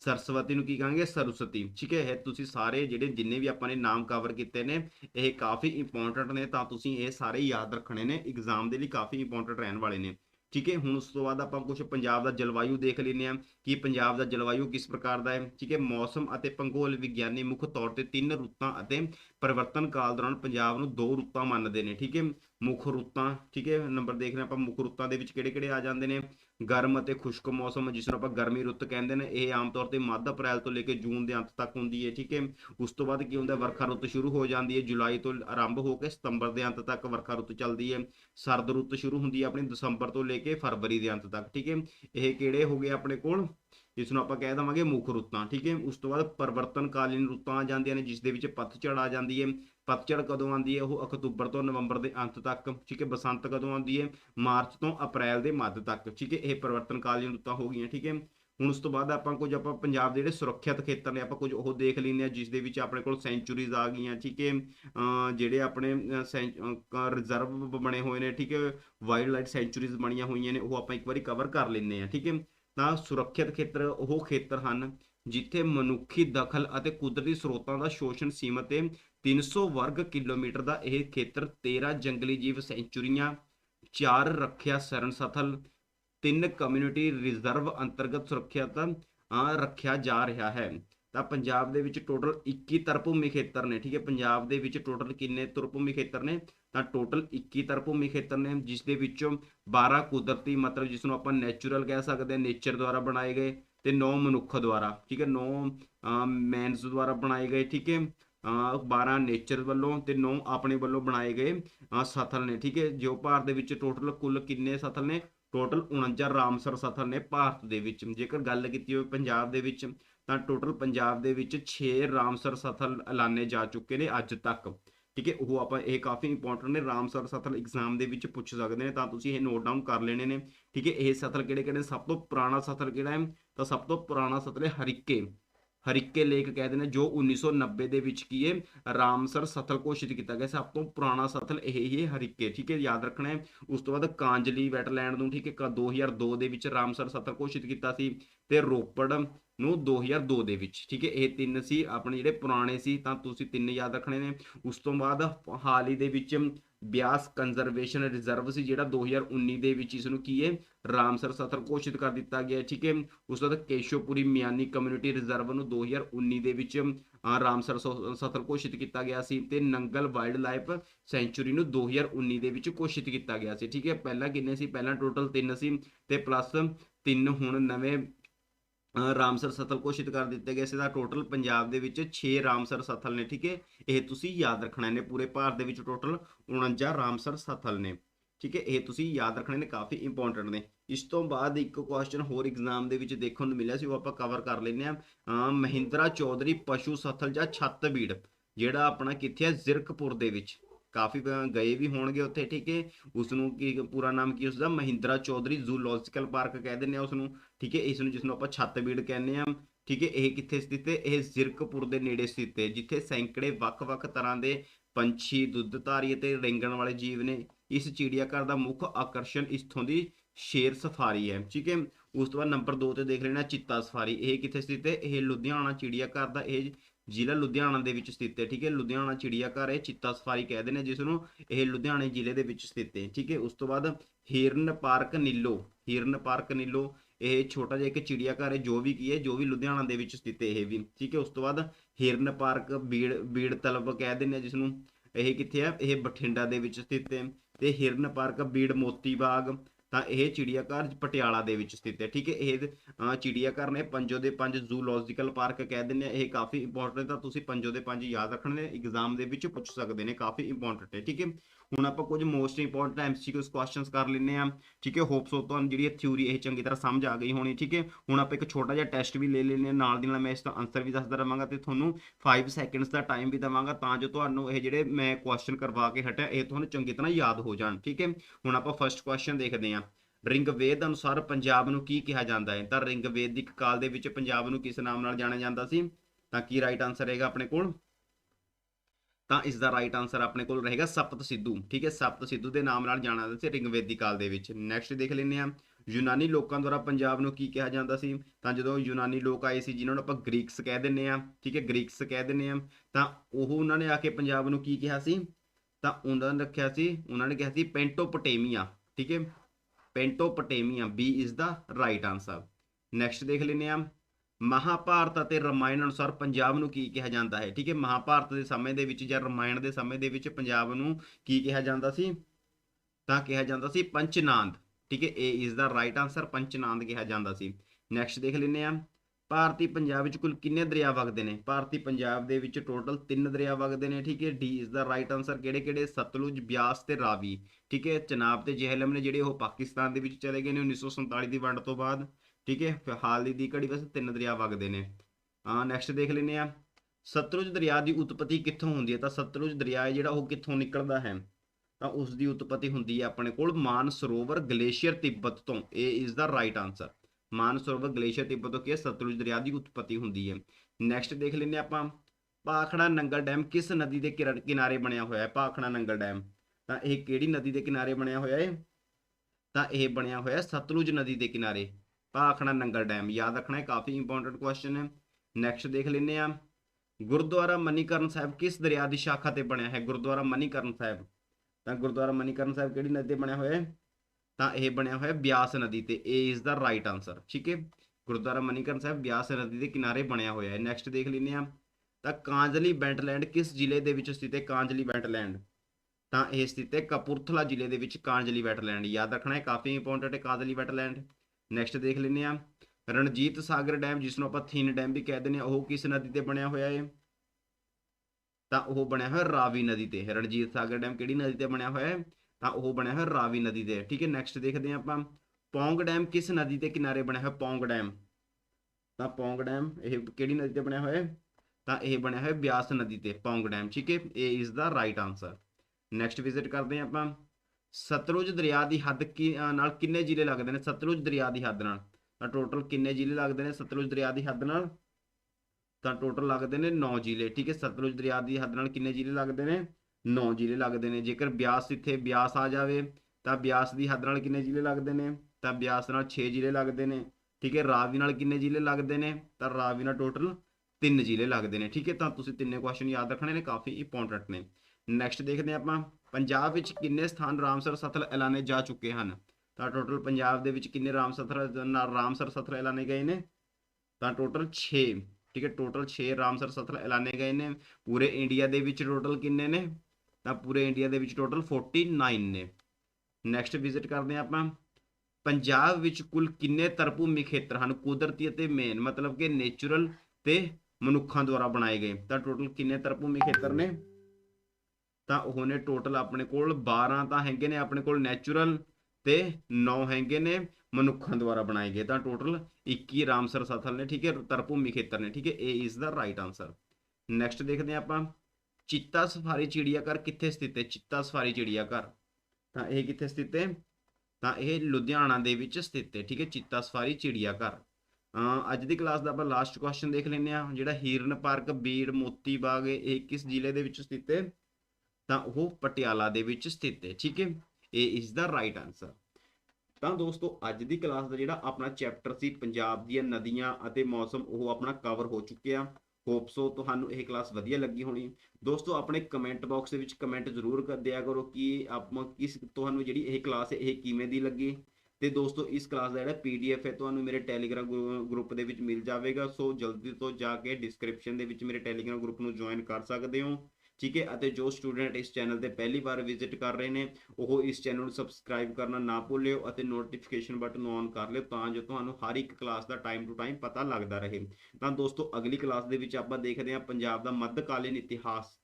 ਸਰਸਵਤੀ ਨੂੰ ਕੀ ਕਹਾਂਗੇ? ਸਰਸਵਤੀ ਠੀਕ ਹੈ, ਇਹ ਤੁਸੀਂ ਸਾਰੇ ਜਿਹੜੇ ਜਿੰਨੇ ਵੀ ਆਪਾਂ ਨੇ ਨਾਮ ਕਵਰ ਕੀਤੇ ਨੇ, ਇਹ ਕਾਫੀ ਇੰਪੋਰਟੈਂਟ ਨੇ, ਤਾਂ ਤੁਸੀਂ ਇਹ ਸਾਰੇ ਯਾਦ ਰੱਖਣੇ ਨੇ ਐਗਜ਼ਾਮ ਦੇ ਲਈ ਕਾਫੀ ਇੰਪੋਰਟੈਂਟ ਰਹਿਣ ਵਾਲੇ ਨੇ। ਠੀਕ ਹੈ? ਹੁਣ ਉਸ ਤੋਂ ਬਾਅਦ ਆਪਾਂ ਕੁਝ ਪੰਜਾਬ ਦਾ ਜਲਵਾਯੂ ਦੇਖ ਲੈਂਦੇ ਹਾਂ। ਕਿ ਪੰਜਾਬ ਦਾ ਜਲਵਾਯੂ ਕਿਸ ਪ੍ਰਕਾਰ ਦਾ ਹੈ? ਠੀਕ ਹੈ? ਮੌਸਮ ਅਤੇ ਭੂਗੋਲ ਵਿਗਿਆਨੀ ਮੁੱਖ ਤੌਰ ਤੇ ਤਿੰਨ ਰੁੱਤਾਂ ਅਤੇ ਪਰਿਵਰਤਨ ਕਾਲ ਦੌਰਾਨ ਪੰਜਾਬ ਨੂੰ ਦੋ ਰੁੱਤਾਂ ਮੰਨਦੇ ਨੇ। ਠੀਕ ਹੈ? ਮੁੱਖ ਰੁੱਤਾਂ, ਠੀਕ ਹੈ? ਨੰਬਰ ਦੇਖ ਰਹੇ ਹਾਂ ਆਪਾਂ। ਮੁੱਖ ਰੁੱਤਾਂ ਦੇ ਵਿੱਚ ਕਿਹੜੇ ਕਿਹੜੇ ਆ ਜਾਂਦੇ ਨੇ? ਗਰਮ ਅਤੇ ਖੁਸ਼ਕ ਮੌਸਮ ਜਿਸ ਨੂੰ ਆਪਾਂ ਗਰਮੀ ਰੁੱਤ ਕਹਿੰਦੇ ਨੇ, ਇਹ ਆਮ ਤੌਰ ਤੇ ਮੱਧ ਅਪ੍ਰੈਲ ਤੋਂ ਲੈ ਕੇ ਜੂਨ ਦੇ ਅੰਤ ਤੱਕ ਹੁੰਦੀ ਹੈ, ਠੀਕ ਹੈ। ਉਸ ਤੋਂ ਬਾਅਦ ਕੀ ਹੁੰਦਾ, ਵਰਖਾ ਰੁੱਤ ਸ਼ੁਰੂ ਹੋ ਜਾਂਦੀ ਹੈ, ਜੁਲਾਈ ਤੋਂ ਆਰੰਭ ਹੋ ਕੇ ਸਤੰਬਰ ਦੇ ਅੰਤ ਤੱਕ ਵਰਖਾ ਰੁੱਤ ਚੱਲਦੀ ਹੈ। ਸਰਦ ਰੁੱਤ ਸ਼ੁਰੂ ਹੁੰਦੀ ਹੈ ਆਪਣੀ ਦਸੰਬਰ ਤੋਂ ਲੈ ਕੇ ਫਰਵਰੀ ਦੇ ਅੰਤ ਤੱਕ, ਠੀਕ ਹੈ। ਇਹ ਕਿਹੜੇ ਹੋ ਗਏ ਆਪਣੇ ਕੋਲ? ਜਿਸ ਨੂੰ ਆਪਾਂ ਕਹਿ ਦਵਾਂਗੇ ਮੁੱਖ ਰੁੱਤਾਂ, ਠੀਕ ਹੈ? ਉਸ ਤੋਂ ਬਾਅਦ ਪਰਿਵਰਤਨਕਾਲੀਨ ਰੁੱਤਾਂ ਆ ਜਾਂਦੀਆਂ ਨੇ, ਜਿਸ ਦੇ ਵਿੱਚ ਪਤਝੜ ਆ ਜਾਂਦੀ ਹੈ। ਪਤਝੜ ਕਦੋਂ ਆਉਂਦੀ ਹੈ? ਉਹ ਅਕਤੂਬਰ ਤੋਂ ਨਵੰਬਰ ਦੇ ਅੰਤ ਤੱਕ, ਠੀਕ ਹੈ? ਬਸੰਤ ਕਦੋਂ ਆਉਂਦੀ ਹੈ? ਮਾਰਚ ਤੋਂ ਅਪ੍ਰੈਲ ਦੇ ਮੱਧ ਤੱਕ, ਠੀਕ ਹੈ? ਇਹ ਪਰਿਵਰਤਨਕਾਲੀਨ ਰੁੱਤਾਂ ਹੋ ਗਈਆਂ, ਠੀਕ ਹੈ? ਹੁਣ ਉਸ ਤੋਂ ਬਾਅਦ ਆਪਾਂ ਕੁਝ, ਆਪਾਂ ਪੰਜਾਬ ਦੇ ਜਿਹੜੇ ਸੁਰੱਖਿਅਤ ਖੇਤਰ ਨੇ, ਆਪਾਂ ਕੁਝ ਉਹ ਦੇਖ ਲੈਂਦੇ ਆ ਜਿਸ ਦੇ ਵਿੱਚ ਆਪਣੇ ਕੋਲ ਸੈਂਚੁਰੀਜ਼ ਆ ਗਈਆਂ, ਠੀਕ ਹੈ? ਜਿਹੜੇ ਆਪਣੇ ਰਿਜ਼ਰਵ ਬਣੇ ਹੋਏ ਨੇ, ਠੀਕ ਹੈ? ਵਾਈਲਡ ਲਾਈਫ ਸੈਂਚੁਰੀਜ਼ ਬਣੀਆਂ ਹੋਈਆਂ ਨੇ, ਉਹ ਆਪਾਂ ਇੱਕ ਵਾਰੀ ਕਵਰ ਕਰ ਲੈਂਦੇ ਆ ਠੀਕ ਹੈ? ਤਾਂ ਸੁਰੱਖਿਅਤ ਖੇਤਰ ਉਹ ਖੇਤਰ ਹਨ ਜਿੱਥੇ ਮਨੁੱਖੀ ਦਖਲ ਅਤੇ ਕੁਦਰਤੀ ਸਰੋਤਾਂ ਦਾ ਸ਼ੋਸ਼ਣ ਸੀਮਤ ਹੈ। 300 ਵਰਗ ਕਿਲੋਮੀਟਰ ਦਾ ਇਹ ਖੇਤਰ 13 ਜੰਗਲੀ ਜੀਵ ਸੈਂਚੁਰੀਆਂ, ਚਾਰ ਰੱਖਿਆ ਸਰਨ ਸਥਲ ਤਿੰਨ ਕਮਿਊਨਿਟੀ ਰਿਜ਼ਰਵ ਅੰਤਰਗਤ ਸੁਰੱਖਿਅਤ ਆ ਰੱਖਿਆ ਜਾ ਰਿਹਾ ਹੈ। ਤਾਂ ਪੰਜਾਬ ਦੇ ਵਿੱਚ ਟੋਟਲ 21 ਤਰਭੂਮੀ ਖੇਤਰ ਨੇ, ਠੀਕ ਹੈ? ਪੰਜਾਬ ਦੇ ਵਿੱਚ ਟੋਟਲ ਕਿੰਨੇ ਤਰਭੂਮੀ ਖੇਤਰ ਨੇ? ਤਾਂ ਟੋਟਲ 21 ਤਰਭੂਮੀ ਖੇਤਰ ਨੇ, ਜਿਸ ਦੇ ਵਿੱਚੋਂ 12 ਕੁਦਰਤੀ ਮਤਲਬ ਜਿਸ ਨੂੰ ਆਪਾਂ ਨੇਚਰਲ ਕਹਿ ਸਕਦੇ ਹਾਂ ਨੇਚਰ ਦੁਆਰਾ ਬਣਾਏ ਗਏ ਤੇ 9 ਮਨੁੱਖ ਦੁਆਰਾ, ਠੀਕ ਹੈ 9 ਮੈਨਸ ਦੁਆਰਾ ਬਣਾਏ ਗਏ, ਠੀਕ ਹੈ, ਅਹ 12 ਨੇਚਰ ਵੱਲੋਂ ਤੇ 9 ਆਪਣੇ ਵੱਲੋਂ ਬਣਾਏ ਗਏ ਸਥਲ ਨੇ, ਠੀਕ ਹੈ, ਜੋ ਭਾਰਤ ਦੇ ਵਿੱਚ ਟੋਟਲ ਕੁੱਲ ਕਿੰਨੇ ਸਥਲ ਨੇ? ਟੋਟਲ 49 ਰਾਮਸਰ ਸਥਲ ਨੇ ਭਾਰਤ ਦੇ ਵਿੱਚ, ਜੇਕਰ ਗੱਲ ਕੀਤੀ ਹੋਵੇ ਪੰਜਾਬ ਦੇ ਵਿੱਚ, ਤਾਂ ਟੋਟਲ ਪੰਜਾਬ ਦੇ ਵਿੱਚ 6 ਰਾਮਸਰ ਸਥਲ ਐਲਾਨੇ ਜਾ ਚੁੱਕੇ ਨੇ ਅੱਜ ਤੱਕ। ਠੀਕ ਹੈ, ਉਹ ਆਪਾਂ ਇਹ ਕਾਫੀ ਇੰਪੋਰਟੈਂਟ ਨੇ ਰਾਮਸਰ ਸਥਲ ਐਗਜ਼ਾਮ ਦੇ ਵਿੱਚ ਪੁੱਛ ਸਕਦੇ ਨੇ, ਤਾਂ ਤੁਸੀਂ ਇਹ ਨੋਟ ਡਾਊਨ ਕਰ ਲੈਣੇ ਨੇ, ਠੀਕ ਹੈ, ਇਹ ਸਥਲ ਕਿਹੜੇ ਕਿਹੜੇ ਸਭ ਤੋਂ ਪੁਰਾਣਾ ਸਥਲ ਕਿਹੜਾ ਹੈ? ਤਾਂ ਸਭ ਤੋਂ ਪੁਰਾਣਾ ਸਥਲ ਹੈ ਹਰੀਕੇ। ਹਰੀਕੇ ਲੇਕ ਕਹਿੰਦੇ ਨੇ, ਜੋ 1990 ਦੇ ਵਿੱਚ ਕੀ ਹੈ? ਰਾਮਸਰ ਸਥਲ ਘੋਸ਼ਿਤ ਕੀਤਾ ਗਿਆ, ਸਭ ਤੋਂ ਪੁਰਾਣਾ ਸਥਲ ਇਹ ਹੀ ਹੈ ਹਰੀਕੇ, ਠੀਕ ਹੈ, ਯਾਦ ਰੱਖਣਾ ਹੈ। ਉਸ ਤੋਂ ਬਾਅਦ ਕਾਂਜਲੀ ਵੈਟਲੈਂਡ ਨੂੰ, ਠੀਕ ਹੈ, ਕ- 2002 ਦੇ ਵਿੱਚ ਰਾਮਸਰ ਸਥਲ ਘੋਸ਼ਿਤ ਕੀਤਾ ਸੀ। ਤੇ ਰੋਪੜ ਨੂੰ 2002 ਦੇ ਵਿੱਚ ਠੀਕ ਹੈ ਇਹ ਤਿੰਨ ਸੀ ਆਪਣੇ ਜਿਹੜੇ ਪੁਰਾਣੇ ਸੀ ਤਾਂ ਤੁਸੀਂ ਤਿੰਨ ਯਾਦ ਰੱਖਣੇ ਨੇ। ਉਸ ਤੋਂ ਬਾਅਦ ਹਾਲ ਹੀ ਦੇ ਵਿੱਚ ਬਿਆਸ ਕੰਜ਼ਰਵੇਸ਼ਨ ਰਿਜ਼ਰਵ ਸੀ ਜਿਹੜਾ 2019 ਦੇ ਵਿੱਚ ਇਸ ਨੂੰ ਕੀ ਹੈ ਰਾਮਸਰ ਸਥਰ ਘੋਸ਼ਿਤ ਕਰ ਦਿੱਤਾ ਗਿਆ ਹੈ, ਠੀਕ ਹੈ। ਉਸ ਤੋਂ ਬਾਅਦ ਕੇਸ਼ੋਪੁਰੀ ਮਿਆਨੀ ਕਮਿਊਨਿਟੀ ਰਿਜ਼ਰਵ ਨੂੰ 2019 ਦੇ ਵਿੱਚ ਰਾਮਸਰ ਸ- ਸਥਲ ਘੋਸ਼ਿਤ ਕੀਤਾ ਗਿਆ ਸੀ ਤੇ ਨੰਗਲ ਵਾਈਲਡ ਲਾਈਫ ਸੈਂਚੁਰੀ ਨੂੰ 2019 ਦੇ ਵਿੱਚ ਘੋਸ਼ਿਤ ਕੀਤਾ ਗਿਆ ਸੀ ਠੀਕ ਹੈ। ਪਹਿਲਾਂ ਕਿੰਨੇ ਸੀ? ਪਹਿਲਾਂ ਟੋਟਲ 3 ਸੀ ਤੇ ਪਲੱਸ 3 ਹੁਣ ਨਵੇਂ ਰਾਮਸਰ ਸਥਲ ਘੋਸ਼ਿਤ ਕਰ ਦਿੱਤੇ ਗਏ ਸੀ। ਦਾ ਟੋਟਲ ਪੰਜਾਬ ਦੇ ਵਿੱਚ 6 ਰਾਮਸਰ ਸਥਲ ਨੇ, ਠੀਕ ਹੈ? ਇਹ ਤੁਸੀਂ ਯਾਦ ਰੱਖਣਾ ਨੇ ਪੂਰੇ ਭਾਰਤ ਦੇ ਵਿੱਚ ਟੋਟਲ 49 ਰਾਮਸਰ ਸਥਲ ਨੇ, ਠੀਕ ਹੈ? ਇਹ ਤੁਸੀਂ ਯਾਦ ਰੱਖਣੇ ਨੇ ਕਾਫੀ ਇੰਪੋਰਟੈਂਟ ਨੇ। ਇਸ ਤੋਂ ਬਾਅਦ ਇੱਕ ਕੁਐਸਚਨ ਹੋਰ ਐਗਜ਼ਾਮ ਦੇ ਵਿੱਚ ਦੇਖਣ ਨੂੰ ਮਿਲਿਆ ਸੀ, ਉਹ ਆਪਾਂ ਕਵਰ ਕਰ ਲੈਂਦੇ ਆ ਮਹਿੰਦਰਾ ਚੌਧਰੀ ਪਸ਼ੂ ਸਥਲ ਜਾਂ ਛੱਤਬੀੜ, ਜਿਹੜਾ ਆਪਣਾ ਕਿੱਥੇ ਹੈ? ਜ਼ਿਰਕਪੁਰ ਦੇ ਵਿੱਚ। ਕਾਫੀ ਗਏ ਵੀ ਹੋਣਗੇ ਉੱਥੇ, ਠੀਕ ਹੈ। ਉਸ ਨੂੰ ਕੀ ਪੂਰਾ ਨਾਮ ਕੀ ਉਸਦਾ? ਮਹਿੰਦਰਾ ਚੌਧਰੀ ਜ਼ੂਲੋਜੀਕਲ ਪਾਰਕ ਕਹਿ ਦਿੰਦੇ ਆ ਉਸ ਨੂੰ ਠੀਕ ਹੈ। ਇਸ ਨੂੰ ਜਿਸ ਨੂੰ ਆਪਾਂ ਛੱਤਬੀੜ ਕਹਿੰਦੇ ਆ ਠੀਕ ਹੈ। ਇਹ ਕਿੱਥੇ ਸਥਿਤ ਹੈ? ਇਹ ਜ਼ਿਰਕਪੁਰ ਦੇ ਨੇੜੇ ਸਥਿਤ ਹੈ, ਜਿੱਥੇ ਸੈਂਕੜੇ ਵੱਖ-ਵੱਖ ਤਰ੍ਹਾਂ ਦੇ ਪੰਛੀ, ਦੁੱਧਧਾਰੀ ਅਤੇ ਰੇਂਗਣ ਵਾਲੇ ਜੀਵ ਨੇ ਇਸ ਚਿੜੀਆਘਰ ਦਾ ਮੁੱਖ ਆਕਰਸ਼ਣ ਇਥੋਂ ਦੀ ਸ਼ੇਰ ਸਫਾਰੀ ਹੈ, ਠੀਕ ਹੈ। ਉਸ ਤੋਂ ਬਾਅਦ ਨੰਬਰ 2 ਤੇ ਦੇਖ ਲੈਣਾ, ਚਿੱਤਾ ਸਫਾਰੀ। ਇਹ ਕਿੱਥੇ ਸਥਿਤ ਹੈ? ਇਹ ਲੁਧਿਆਣਾ ਚਿੜੀਆਘਰ ਦਾ ਇਹ ਜ਼ਿਲ੍ਹਾ ਲੁਧਿਆਣਾ ਦੇ ਵਿੱਚ ਸਥਿਤ ਹੈ, ਠੀਕ ਹੈ? ਲੁਧਿਆਣਾ ਚਿੜੀਆ ਘਰ ਹੈ ਚਿੱਤਾ ਸਫਾਰੀ ਕਹਿੰਦੇ ਨੇ ਜਿਸ ਨੂੰ ਇਹ ਲੁਧਿਆਣੇ ਜ਼ਿਲ੍ਹੇ ਦੇ ਵਿੱਚ ਸਥਿਤ ਹੈ, ਠੀਕ ਹੈ? ਉਸ ਤੋਂ ਬਾਅਦ ਹਿਰਨ ਪਾਰਕ ਨੀਲੋ, ਹਿਰਨ ਪਾਰਕ ਨੀਲੋ, ਇਹ ਛੋਟਾ ਜਿਹਾ ਇੱਕ ਚਿੜੀਆਘਰ ਹੈ, ਜੋ ਵੀ ਕੀ ਹੈ, ਜੋ ਵੀ ਲੁਧਿਆਣਾ ਦੇ ਵਿੱਚ ਸਥਿਤ ਹੈ, ਇਹ ਵੀ, ਠੀਕ ਹੈ? ਉਸ ਤੋਂ ਬਾਅਦ ਹਿਰਨ ਪਾਰਕ ਬੀੜ ਬੀੜ ਤਲਬ ਕਹਿ ਦਿੰਦੇ ਆ ਜਿਸ ਨੂੰ ਇਹ ਕਿੱਥੇ ਹੈ? ਇਹ ਬਠਿੰਡਾ ਦੇ ਵਿੱਚ ਸਥਿਤ ਹੈ ਤੇ ਹਿਰਨ ਪਾਰਕ ਬੀੜ ਮੋਤੀ ਬਾਗ ਤਾਂ ਇਹ ਚਿੜੀਆਘਰ ਪਟਿਆਲਾ ਦੇ ਵਿੱਚ ਸਥਿਤ ਹੈ। ਠੀਕ ਹੈ, ਇਹ ਚਿੜੀਆਘਰ ਨੇ ਪੰਜੋ ਦੇ ਪੰਜ ਜ਼ੂਲੋਜੀਕਲ ਪਾਰਕ ਕਹਿ ਦਿੰਦੇ ਆ। ਇਹ ਕਾਫੀ ਇੰਪੋਰਟੈਂਟ ਤਾਂ ਤੁਸੀਂ ਪੰਜੋ ਦੇ ਪੰਜ ਯਾਦ ਰੱਖਣੇ ਨੇ ਐਗਜ਼ਾਮ ਦੇ ਵਿੱਚ ਪੁੱਛ ਸਕਦੇ ਨੇ, ਕਾਫੀ ਇੰਪੋਰਟੈਂਟ ਹੈ। ਠੀਕ ਹੈ ਹੁਣ ਆਪਾਂ ਕੁਝ ਮੋਸਟ ਇੰਪੋਰਟੈਂਟ ਐਮਸੀਕਿਊਸ ਕੁਐਸਚਨਸ ਕਰ ਲੈਂਦੇ ਆ ਠੀਕ ਹੈ? ਹੋਪਸ ਸੋ ਤੁਹਾਨੂੰ ਜਿਹੜੀ ਥਿਊਰੀ ਇਹ ਚੰਗੀ ਤਰ੍ਹਾਂ ਸਮਝ ਆ ਗਈ ਹੋਣੀ, ਠੀਕ ਹੈ? ਹੁਣ ਆਪਾਂ ਇੱਕ ਛੋਟਾ ਜਿਹਾ ਟੈਸਟ ਵੀ ਲੈ ਲੈਂਦੇ ਆ ਨਾਲ ਦੀ ਨਾਲ ਮੈਂ ਇਸ ਦਾ ਆਨਸਰ ਵੀ ਦੱਸਦਾ ਰਵਾਂਗਾ ਤੇ ਤੁਹਾਨੂੰ 5 ਸੈਕਿੰਡਸ ਦਾ ਟਾਈਮ ਵੀ ਦਵਾਂਗਾ ਤਾਂ ਜੋ ਤੁਹਾਨੂੰ ਇਹ ਜਿਹੜੇ ਮੈਂ ਕੁਐਸਚਨ ਕਰਵਾ ਕੇ ਹਟਿਆ, ਇਹ ਤੁਹਾਨੂੰ ਚੰਗੀ ਤਰ੍ਹਾਂ ਯਾਦ ਹੋ ਜਾਣ, ਠੀਕ ਹੈ? ਹੁਣ ਆਪਾਂ ਫਰਸਟ ਕੁਐਸਚਨ ਦੇਖਦੇ ਹਾਂ। ਰਿੰਗਵੇਦ ਅਨੁਸਾਰ ਪੰਜਾਬ ਨੂੰ ਕੀ ਕਿਹਾ ਜਾਂਦਾ ਹੈ? ਤਾਂ ਰਿੰਗਵੇਦਿਕ ਕਾਲ ਦੇ ਵਿੱਚ ਪੰਜਾਬ ਨੂੰ ਕਿਸ ਨਾਮ ਨਾਲ ਜਾਣਿਆ ਜਾਂਦਾ ਸੀ? ਤਾਂ ਕੀ ਰਾਈਟ ਆਨਸਰ ਰਹੇਗਾ ਆਪਣੇ ਕੋਲ? ਤਾਂ ਇਸ ਦਾ ਰਾਈਟ ਆਨਸਰ ਆਪਣੇ ਕੋਲ ਰਹੇਗਾ ਸਪਤ ਸਿੱਧੂ, ਠੀਕ ਹੈ? ਸਪਤ ਸਿੱਧੂ ਦੇ ਨਾਮ ਨਾਲ ਜਾਣਿਆ ਜਾਂਦਾ ਸੀ ਰਿੰਗਵੇਦੀ ਕਾਲ ਦੇ ਵਿੱਚ। ਨੈਕਸਟ ਦੇਖ ਲੈਂਦੇ ਹਾਂ। ਯੂਨਾਨੀ ਲੋਕਾਂ ਦੁਆਰਾ ਪੰਜਾਬ ਨੂੰ ਕੀ ਕਿਹਾ ਜਾਂਦਾ ਸੀ? ਤਾਂ ਜਦੋਂ ਯੂਨਾਨੀ ਲੋਕ ਆਏ ਸੀ, ਜਿਨ੍ਹਾਂ ਨੂੰ ਆਪਾਂ ਗ੍ਰੀਕਸ ਕਹਿ ਦਿੰਨੇ ਆ ਠੀਕ ਹੈ? ਗ੍ਰੀਕਸ ਕਹਿ ਦਿੰਨੇ ਆ ਤਾਂ ਉਹ ਉਹਨਾਂ ਨੇ ਆ ਕੇ ਪੰਜਾਬ ਨੂੰ ਕੀ ਕਿਹਾ ਸੀ? ਤਾਂ ਉਹਨਾਂ ਨੇ ਰੱਖਿਆ ਸੀ, ਉਹਨਾਂ ਨੇ ਕਿਹਾ ਸੀ ਪੈਂਟੋਪਟੇਮੀਆ, ਠੀਕ ਹੈ? ਪੈਂਟੋਪਟੇਮੀਆ B is the right answer next ਦੇਖ ਲੈਂਦੇ ਆ ਮਹਾਭਾਰਤ ਅਤੇ ਰਮਾਇਣ ਅਨੁਸਾਰ ਪੰਜਾਬ ਨੂੰ ਕੀ ਕਿਹਾ ਜਾਂਦਾ ਹੈ? ਠੀਕ ਹੈ, ਮਹਾਭਾਰਤ ਦੇ ਸਮੇਂ ਦੇ ਵਿੱਚ ਜਾਂ ਰਮਾਇਣ ਦੇ ਸਮੇਂ ਦੇ ਵਿੱਚ ਪੰਜਾਬ ਨੂੰ ਕੀ ਕਿਹਾ ਜਾਂਦਾ ਸੀ? ਤਾਂ ਕਿਹਾ ਜਾਂਦਾ ਸੀ ਪੰਚਨਾਦ। ਠੀਕ ਹੈ ਏ ਇਸ ਦਾ ਰਾਈਟ ਆਨਸਰ ਪੰਚਨਾਦ ਕਿਹਾ ਜਾਂਦਾ ਸੀ। ਨੈਕਸਟ ਦੇਖ ਲੈਂਦੇ ਆ ਭਾਰਤੀ ਪੰਜਾਬ ਵਿੱਚ ਕੁੱਲ ਕਿੰਨੇ ਦਰਿਆ ਵਗਦੇ ਨੇ? ਭਾਰਤੀ ਪੰਜਾਬ ਦੇ ਵਿੱਚ ਟੋਟਲ 3 ਦਰਿਆ ਵਗਦੇ ਨੇ, ਠੀਕ ਹੈ। ਡੀ ਇਸ ਦਾ ਰਾਈਟ ਆਨਸਰ ਕਿਹੜੇ ਕਿਹੜੇ ਸਤਲੁਜ, ਬਿਆਸ ਤੇ ਰਾਵੀ। ਠੀਕ ਹੈ, ਚਨਾਬ ਤੇ ਜਹਿਲਮ ਨੇ ਜਿਹੜੇ ਉਹ ਪਾਕਿਸਤਾਨ ਦੇ ਵਿੱਚ ਚਲੇ ਗਏ ਨੇ 1947 ਦੀ ਵੰਡ ਤੋਂ ਬਾਅਦ। ਠੀਕ ਹੈ, ਫਿਰ ਹਾਲ ਦੀ ਦੀ ਘੜੀ ਵੈਸੇ ਤਿੰਨ ਦਰਿਆ ਵਗਦੇ ਨੇ। ਆ ਨੈਕਸਟ ਦੇਖ ਲੈਂਦੇ ਆ ਸਤਲੁਜ ਦਰਿਆ ਦੀ ਉਤਪਤੀ ਕਿੱਥੋਂ ਹੁੰਦੀ ਹੈ? ਤਾਂ ਸਤਲੁਜ ਦਰਿਆ ਹੈ ਜਿਹੜਾ ਉਹ ਕਿੱਥੋਂ ਨਿਕਲਦਾ ਹੈ? ਤਾਂ ਉਸ ਦੀ ਉਤਪਤੀ ਹੁੰਦੀ ਹੈ ਆਪਣੇ ਕੋਲ ਮਾਨ ਸਰੋਵਰ ਗਲੇਸ਼ੀਅਰ ਤਿੱਬਤ ਤੋਂ। ਇਹ is the right answer Mansarovar glacier Tibet ਤੋਂ ਕੀ ਹੈ? ਸਤਲੁਜ ਦਰਿਆ ਦੀ ਉਤਪਤੀ ਹੁੰਦੀ ਹੈ। ਨੈਕਸਟ ਦੇਖ ਲੈਂਦੇ ਹਾਂ ਆਪਾਂ। ਭਾਖੜਾ ਨੰਗਲ ਡੈਮ ਕਿਸ ਨਦੀ ਦੇ ਕਿਰ- ਕਿਨਾਰੇ ਬਣਿਆ ਹੋਇਆ ਹੈ? ਭਾਖੜਾ ਨੰਗਲ ਡੈਮ। ਤਾਂ ਇਹ ਕਿਹੜੀ ਨਦੀ ਦੇ ਕਿਨਾਰੇ ਬਣਿਆ ਹੋਇਆ ਹੈ? ਤਾਂ ਇਹ ਬਣਿਆ ਹੋਇਆ ਸਤਲੁਜ ਨਦੀ ਦੇ ਕਿਨਾਰੇ। ਭਾਖੜਾ ਨੰਗਲ ਡੈਮ। ਯਾਦ ਰੱਖਣਾ ਹੈ ਕਾਫੀ ਇੰਪੋਰਟੈਂਟ ਕੁਐਸਚਨ ਹੈ। ਨੈਕਸਟ ਦੇਖ ਲੈਂਦੇ ਆ ਗੁਰਦੁਆਰਾ ਮਨੀਕਰਨ ਸਾਹਿਬ ਕਿਸ ਦਰਿਆ ਦੀ ਸ਼ਾਖਾ ਤੇ ਬਣਿਆ ਹੈ? ਗੁਰਦੁਆਰਾ ਮਨੀਕਰਨ ਸਾਹਿਬ। ਤਾਂ ਗੁਰਦੁਆਰਾ ਮਨੀਕਰਨ ਸਾਹਿਬ ਕਿਹੜੀ ਨਦੀ ਤੇ ਬਣਿਆ ਹੋਇਆ ਹੈ? ਤਾਂ ਇਹ ਬਣਿਆ ਹੋਇਆ ਬਿਆਸ ਨਦੀ ਤੇ। A is the right answer ਠੀਕ ਹੈ? ਗੁਰਦੁਆਰਾ ਮਨੀਕਰਨ ਸਾਹਿਬ ਬਿਆਸ ਨਦੀ ਦੇ ਕਿਨਾਰੇ ਬਣਿਆ ਹੋਇਆ ਹੈ। ਨੈਕਸਟ ਦੇਖ ਲੈਂਦੇ ਆ ਤਾਂ ਕਾਂਜਲੀ ਬੈਂਟਲੈਂਡ ਕਿਸ ਜ਼ਿਲ੍ਹੇ ਦੇ ਵਿੱਚ ਸਥਿਤ ਹੈ? ਕਾਂਜਲੀ ਬੈਂਟਲੈਂਡ। ਤਾਂ ਇਹ ਸਥਿਤ ਹੈ ਕਪੂਰਥਲਾ ਜ਼ਿਲ੍ਹੇ ਦੇ ਵਿੱਚ ਕਾਂਜਲੀ ਵੈਟਲੈਂਡ ਯਾਦ ਰੱਖਣਾ ਹੈ ਕਾਫੀ ਇੰਪੋਰਟੈਂਟ ਹੈ ਕਾਂਜਲੀ ਵੈਟਲੈਂਡ ਨੈਕਸਟ ਦੇਖ ਲੈਂਦੇ ਆ ਰਣਜੀਤ ਸਾਗਰ ਡੈਮ, ਜਿਸ ਨੂੰ ਆਪਾਂ ਥੀਨ ਡੈਮ ਵੀ ਕਹਿ ਦਿੰਦੇ ਨੇ ਉਹ ਕਿਸ ਨਦੀ ਤੇ ਬਣਿਆ ਹੋਇਆ ਹੈ ਤਾਂ ਉਹ ਬਣਿਆ ਹੋਇਆ ਰਾਵੀ ਨਦੀ ਤੇ। ਰਣਜੀਤ ਸਾਗਰ ਡੈਮ ਕਿਹੜੀ ਨਦੀ ਤੇ ਬਣਿਆ ਹੋਇਆ ਹੈ ਤਾਂ ਉਹ ਬਣਿਆ ਹੋਇਆ ਰਾਵੀ ਨਦੀ ਤੇ। ਠੀਕ ਹੈ ਨੈਕਸਟ ਦੇਖਦੇ ਹਾਂ ਆਪਾਂ। ਪੌਂਗ ਡੈਮ ਕਿਸ ਨਦੀ ਦੇ ਕਿਨਾਰੇ ਬਣਿਆ ਹੋਇਆ? ਪੌਂਗ ਡੈਮ। ਤਾਂ ਪੌਂਗ ਡੈਮ, ਇਹ ਕਿਹੜੀ ਨਦੀ ਤੇ ਬਣਿਆ ਹੋਇਆ ਹੈ ਤਾਂ ਇਹ ਬਣਿਆ ਹੋਇਆ ਬਿਆਸ ਨਦੀ ਤੇ, ਪੌਂਗ ਡੈਮ। ਠੀਕ ਹੈ, ਇਹ is the right answer next visit ਕਰਦੇ ਹਾਂ ਆਪਾਂ। ਸਤਲੁਜ ਦਰਿਆ ਦੀ ਹੱਦ ਕੀ ਨਾਲ ਕਿੰਨੇ ਜ਼ਿਲ੍ਹੇ ਲੱਗਦੇ ਨੇ? ਸਤਲੁਜ ਦਰਿਆ ਦੀ ਹੱਦ ਨਾਲ। ਤਾਂ ਟੋਟਲ ਕਿੰਨੇ ਜ਼ਿਲ੍ਹੇ ਲੱਗਦੇ ਨੇ ਸਤਲੁਜ ਦਰਿਆ ਦੀ ਹੱਦ ਨਾਲ? ਤਾਂ ਟੋਟਲ ਲੱਗਦੇ ਨੇ 9 ਜ਼ਿਲ੍ਹੇ, ਠੀਕ ਹੈ? ਸਤਲੁਜ ਦਰਿਆ ਦੀ ਹੱਦ ਨਾਲ ਕਿੰਨੇ ਜ਼ਿਲ੍ਹੇ ਲੱਗਦੇ ਨੇ? 9 ਜ਼ਿਲ੍ਹੇ ਲੱਗਦੇ ਨੇ। ਜੇਕਰ ਬਿਆਸ ਇੱਥੇ ਬਿਆਸ ਆ ਜਾਵੇ, ਤਾਂ ਬਿਆਸ ਦੀ ਹੱਦ ਨਾਲ ਕਿੰਨੇ ਜ਼ਿਲ੍ਹੇ ਲੱਗਦੇ ਨੇ? ਤਾਂ ਬਿਆਸ ਨਾਲ 6 ਜ਼ਿਲ੍ਹੇ ਲੱਗਦੇ ਨੇ, ਠੀਕ ਹੈ? ਰਾਵੀ ਨਾਲ ਕਿੰਨੇ ਜ਼ਿਲ੍ਹੇ ਲੱਗਦੇ ਨੇ? ਤਾਂ ਰਾਵੀ ਨਾਲ ਟੋਟਲ 3 ਜ਼ਿਲ੍ਹੇ ਲੱਗਦੇ ਨੇ, ਠੀਕ ਹੈ? ਤਾਂ ਤੁਸੀਂ ਤਿੰਨੇ ਕੁਐਸਚਨ ਯਾਦ ਰੱਖਣੇ ਨੇ, ਕਾਫੀ ਇੰਪੋਰਟੈਂਟ ਨੇ। ਨੈਕਸਟ ਦੇਖਦੇ ਹਾਂ ਆਪਾਂ। ਪੰਜਾਬ ਵਿੱਚ ਕਿੰਨੇ ਸਥਾਨ ਰਾਮਸਰ ਸਥਲ ਐਲਾਨੇ ਜਾ ਚੁੱਕੇ ਹਨ? ਤਾਂ ਟੋਟਲ ਪੰਜਾਬ ਦੇ ਵਿੱਚ ਕਿੰਨੇ ਰਾਮਸਰ ਰਾਮਸਰ ਸਥਲ ਐਲਾਨੇ ਗਏ ਨੇ? ਤਾਂ ਟੋਟਲ 6 ਠੀਕ ਹੈ ਟੋਟਲ 6 ਰਾਮਸਰ ਸਥਲ ਐਲਾਨੇ ਗਏ ਨੇ। ਪੂਰੇ ਇੰਡੀਆ ਦੇ ਵਿੱਚ ਟੋਟਲ ਕਿੰਨੇ ਨੇ? ਤਾਂ ਪੂਰੇ ਇੰਡੀਆ ਦੇ ਵਿੱਚ ਟੋਟਲ 49 ਨੇ। ਨੈਕਸਟ ਵਿਜ਼ਿਟ ਕਰਦੇ ਹਾਂ ਆਪਾਂ। ਪੰਜਾਬ ਵਿੱਚ ਕੁੱਲ ਕਿੰਨੇ ਤਰਭੂਮੀ ਖੇਤਰ ਹਨ? ਕੁਦਰਤੀ ਅਤੇ ਮੇਨ, ਮਤਲਬ ਕਿ ਨੇਚਰਲ ਤੇ ਮਨੁੱਖਾਂ ਦੁਆਰਾ ਬਣਾਏ ਗਏ। ਤਾਂ ਟੋਟਲ ਕਿੰਨੇ ਤਰਭੂਮੀ ਖੇਤਰ ਨੇ? ਤਾਂ ਉਹ ਨੇ ਟੋਟਲ ਆਪਣੇ ਕੋਲ 12 ਤਾਂ ਹੈਗੇ ਨੇ, ਆਪਣੇ ਕੋਲ ਨੈਚੁਰਲ ਤੇ 9 ਹੈਗੇ ਨੇ ਮਨੁੱਖਾਂ ਦੁਆਰਾ ਬਣਾਏ ਗਏ। ਤਾਂ ਟੋਟਲ 21 ਰਾਮਸਰ ਸਥਲ ਨੇ, ਠੀਕ ਹੈ, ਤਰਭੂਮੀ ਖੇਤਰ ਨੇ, ਠੀਕ ਹੈ A is the right answer next ਦੇਖਦੇ ਹਾਂ ਆਪਾਂ, ਚਿੱਤਾ ਸਫਾਰੀ ਚਿੜੀਆਘਰ ਕਿੱਥੇ ਸਥਿਤ ਹੈ? ਚਿੱਤਾ ਸਫਾਰੀ ਚਿੜੀਆਘਰ। ਤਾਂ ਇਹ ਕਿੱਥੇ ਸਥਿਤ ਹੈ? ਤਾਂ ਇਹ ਲੁਧਿਆਣਾ ਦੇ ਵਿੱਚ ਸਥਿਤ ਹੈ, ਠੀਕ ਹੈ, ਚਿੱਤਾ ਸਫਾਰੀ ਚਿੜੀਆਘਰ। ਅਹ ਅੱਜ ਦੀ ਕਲਾਸ ਦਾ ਆਪਾਂ ਲਾਸਟ ਕੁਐਸਚਨ ਦੇਖ ਲੈਂਦੇ ਆ ਜਿਹੜਾ ਹੀਰਨ ਪਾਰਕ, ਬੀੜ, ਮੋਤੀ ਬਾਗ, ਇਹ ਕਿਸ ਜ਼ਿਲ੍ਹੇ ਦੇ ਵਿੱਚ ਸਥਿਤ ਹੈ? ਤਾਂ ਉਹ ਪਟਿਆਲਾ ਦੇ ਵਿੱਚ ਸਥਿਤ ਹੈ, ਠੀਕ ਹੈ? ਇਹ ਇਜ਼ ਦਾ ਰਾਈਟ ਆਨਸਰ ਤਾਂ ਦੋਸਤੋ, ਅੱਜ ਦੀ ਕਲਾਸ ਦਾ ਜਿਹੜਾ ਆਪਣਾ ਚੈਪਟਰ ਸੀ, ਪੰਜਾਬ ਦੀਆਂ ਨਦੀਆਂ ਅਤੇ ਮੌਸਮ, ਉਹ ਆਪਣਾ ਕਵਰ ਹੋ ਚੁੱਕਿਆ। ਹੋਪ ਸੋ ਤੁਹਾਨੂੰ ਇਹ ਕਲਾਸ ਵਧੀਆ ਲੱਗੀ ਹੋਣੀ। ਦੋਸਤੋ, ਆਪਣੇ ਕਮੈਂਟ ਬਾਕਸ ਦੇ ਵਿੱਚ ਕਮੈਂਟ ਜ਼ਰੂਰ ਕਰ ਦਿਆ ਕਰੋ ਕਿ ਆਪਾਂ ਕਿਸ ਤੁਹਾਨੂੰ ਜਿਹੜੀ ਇਹ ਕਲਾਸ ਹੈ, ਇਹ ਕਿਵੇਂ ਦੀ ਲੱਗੀ? ਤੇ ਦੋਸਤੋ, ਇਸ ਕਲਾਸ ਦਾ ਜਿਹੜਾ ਪੀਡੀਐਫ ਹੈ, ਤੁਹਾਨੂੰ ਮੇਰੇ ਟੈਲੀਗ੍ਰਾਮ ਗਰੁੱਪ ਦੇ ਵਿੱਚ ਮਿਲ ਜਾਵੇਗਾ। ਸੋ ਜਲਦੀ ਤੋਂ ਜਾ ਕੇ ਡਿਸਕ੍ਰਿਪਸ਼ਨ ਦੇ ਵਿੱਚ ਮੇਰੇ ਟੈਲੀਗ੍ਰਾਮ ਗਰੁੱਪ ਨੂੰ ਜੁਆਇਨ ਕਰ ਸਕਦੇ ਹੋ। ਠੀਕ ਹੈ? ਅਤੇ ਜੋ ਸਟੂਡੈਂਟ ਇਸ ਚੈਨਲ ਤੇ ਪਹਿਲੀ ਵਾਰ ਵਿਜ਼ਿਟ ਕਰ ਰਹੇ ਨੇ, ਉਹ ਇਸ ਚੈਨਲ ਨੂੰ ਸਬਸਕ੍ਰਾਈਬ ਕਰਨਾ ਨਾ ਭੁੱਲਿਓ ਅਤੇ ਨੋਟੀਫਿਕੇਸ਼ਨ ਬਟਨ ਔਨ ਕਰ ਲਿਓ ਤਾਂ ਜੋ ਤੁਹਾਨੂੰ ਹਰ ਇੱਕ ਕਲਾਸ ਦਾ ਟਾਈਮ ਟੂ ਟਾਈਮ ਪਤਾ ਲੱਗਦਾ ਰਹੇ। ਤਾਂ ਦੋਸਤੋ, ਅਗਲੀ ਕਲਾਸ ਦੇ ਵਿੱਚ ਆਪਾਂ ਦੇਖਦੇ ਹਾਂ ਪੰਜਾਬ ਦਾ ਮੱਧਕਾਲੀਨ ਇਤਿਹਾਸ।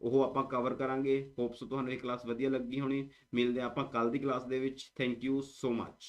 ਉਹ ਆਪਾਂ ਕਵਰ ਕਰਾਂਗੇ। ਹੋਪਸ ਤੁਹਾਨੂੰ ਇਹ ਕਲਾਸ ਵਧੀਆ ਲੱਗੀ ਹੋਣੀ। ਮਿਲਦੇ ਹਾਂ ਆਪਾਂ ਕੱਲ ਦੀ ਕਲਾਸ ਦੇ ਵਿੱਚ। Thank you so much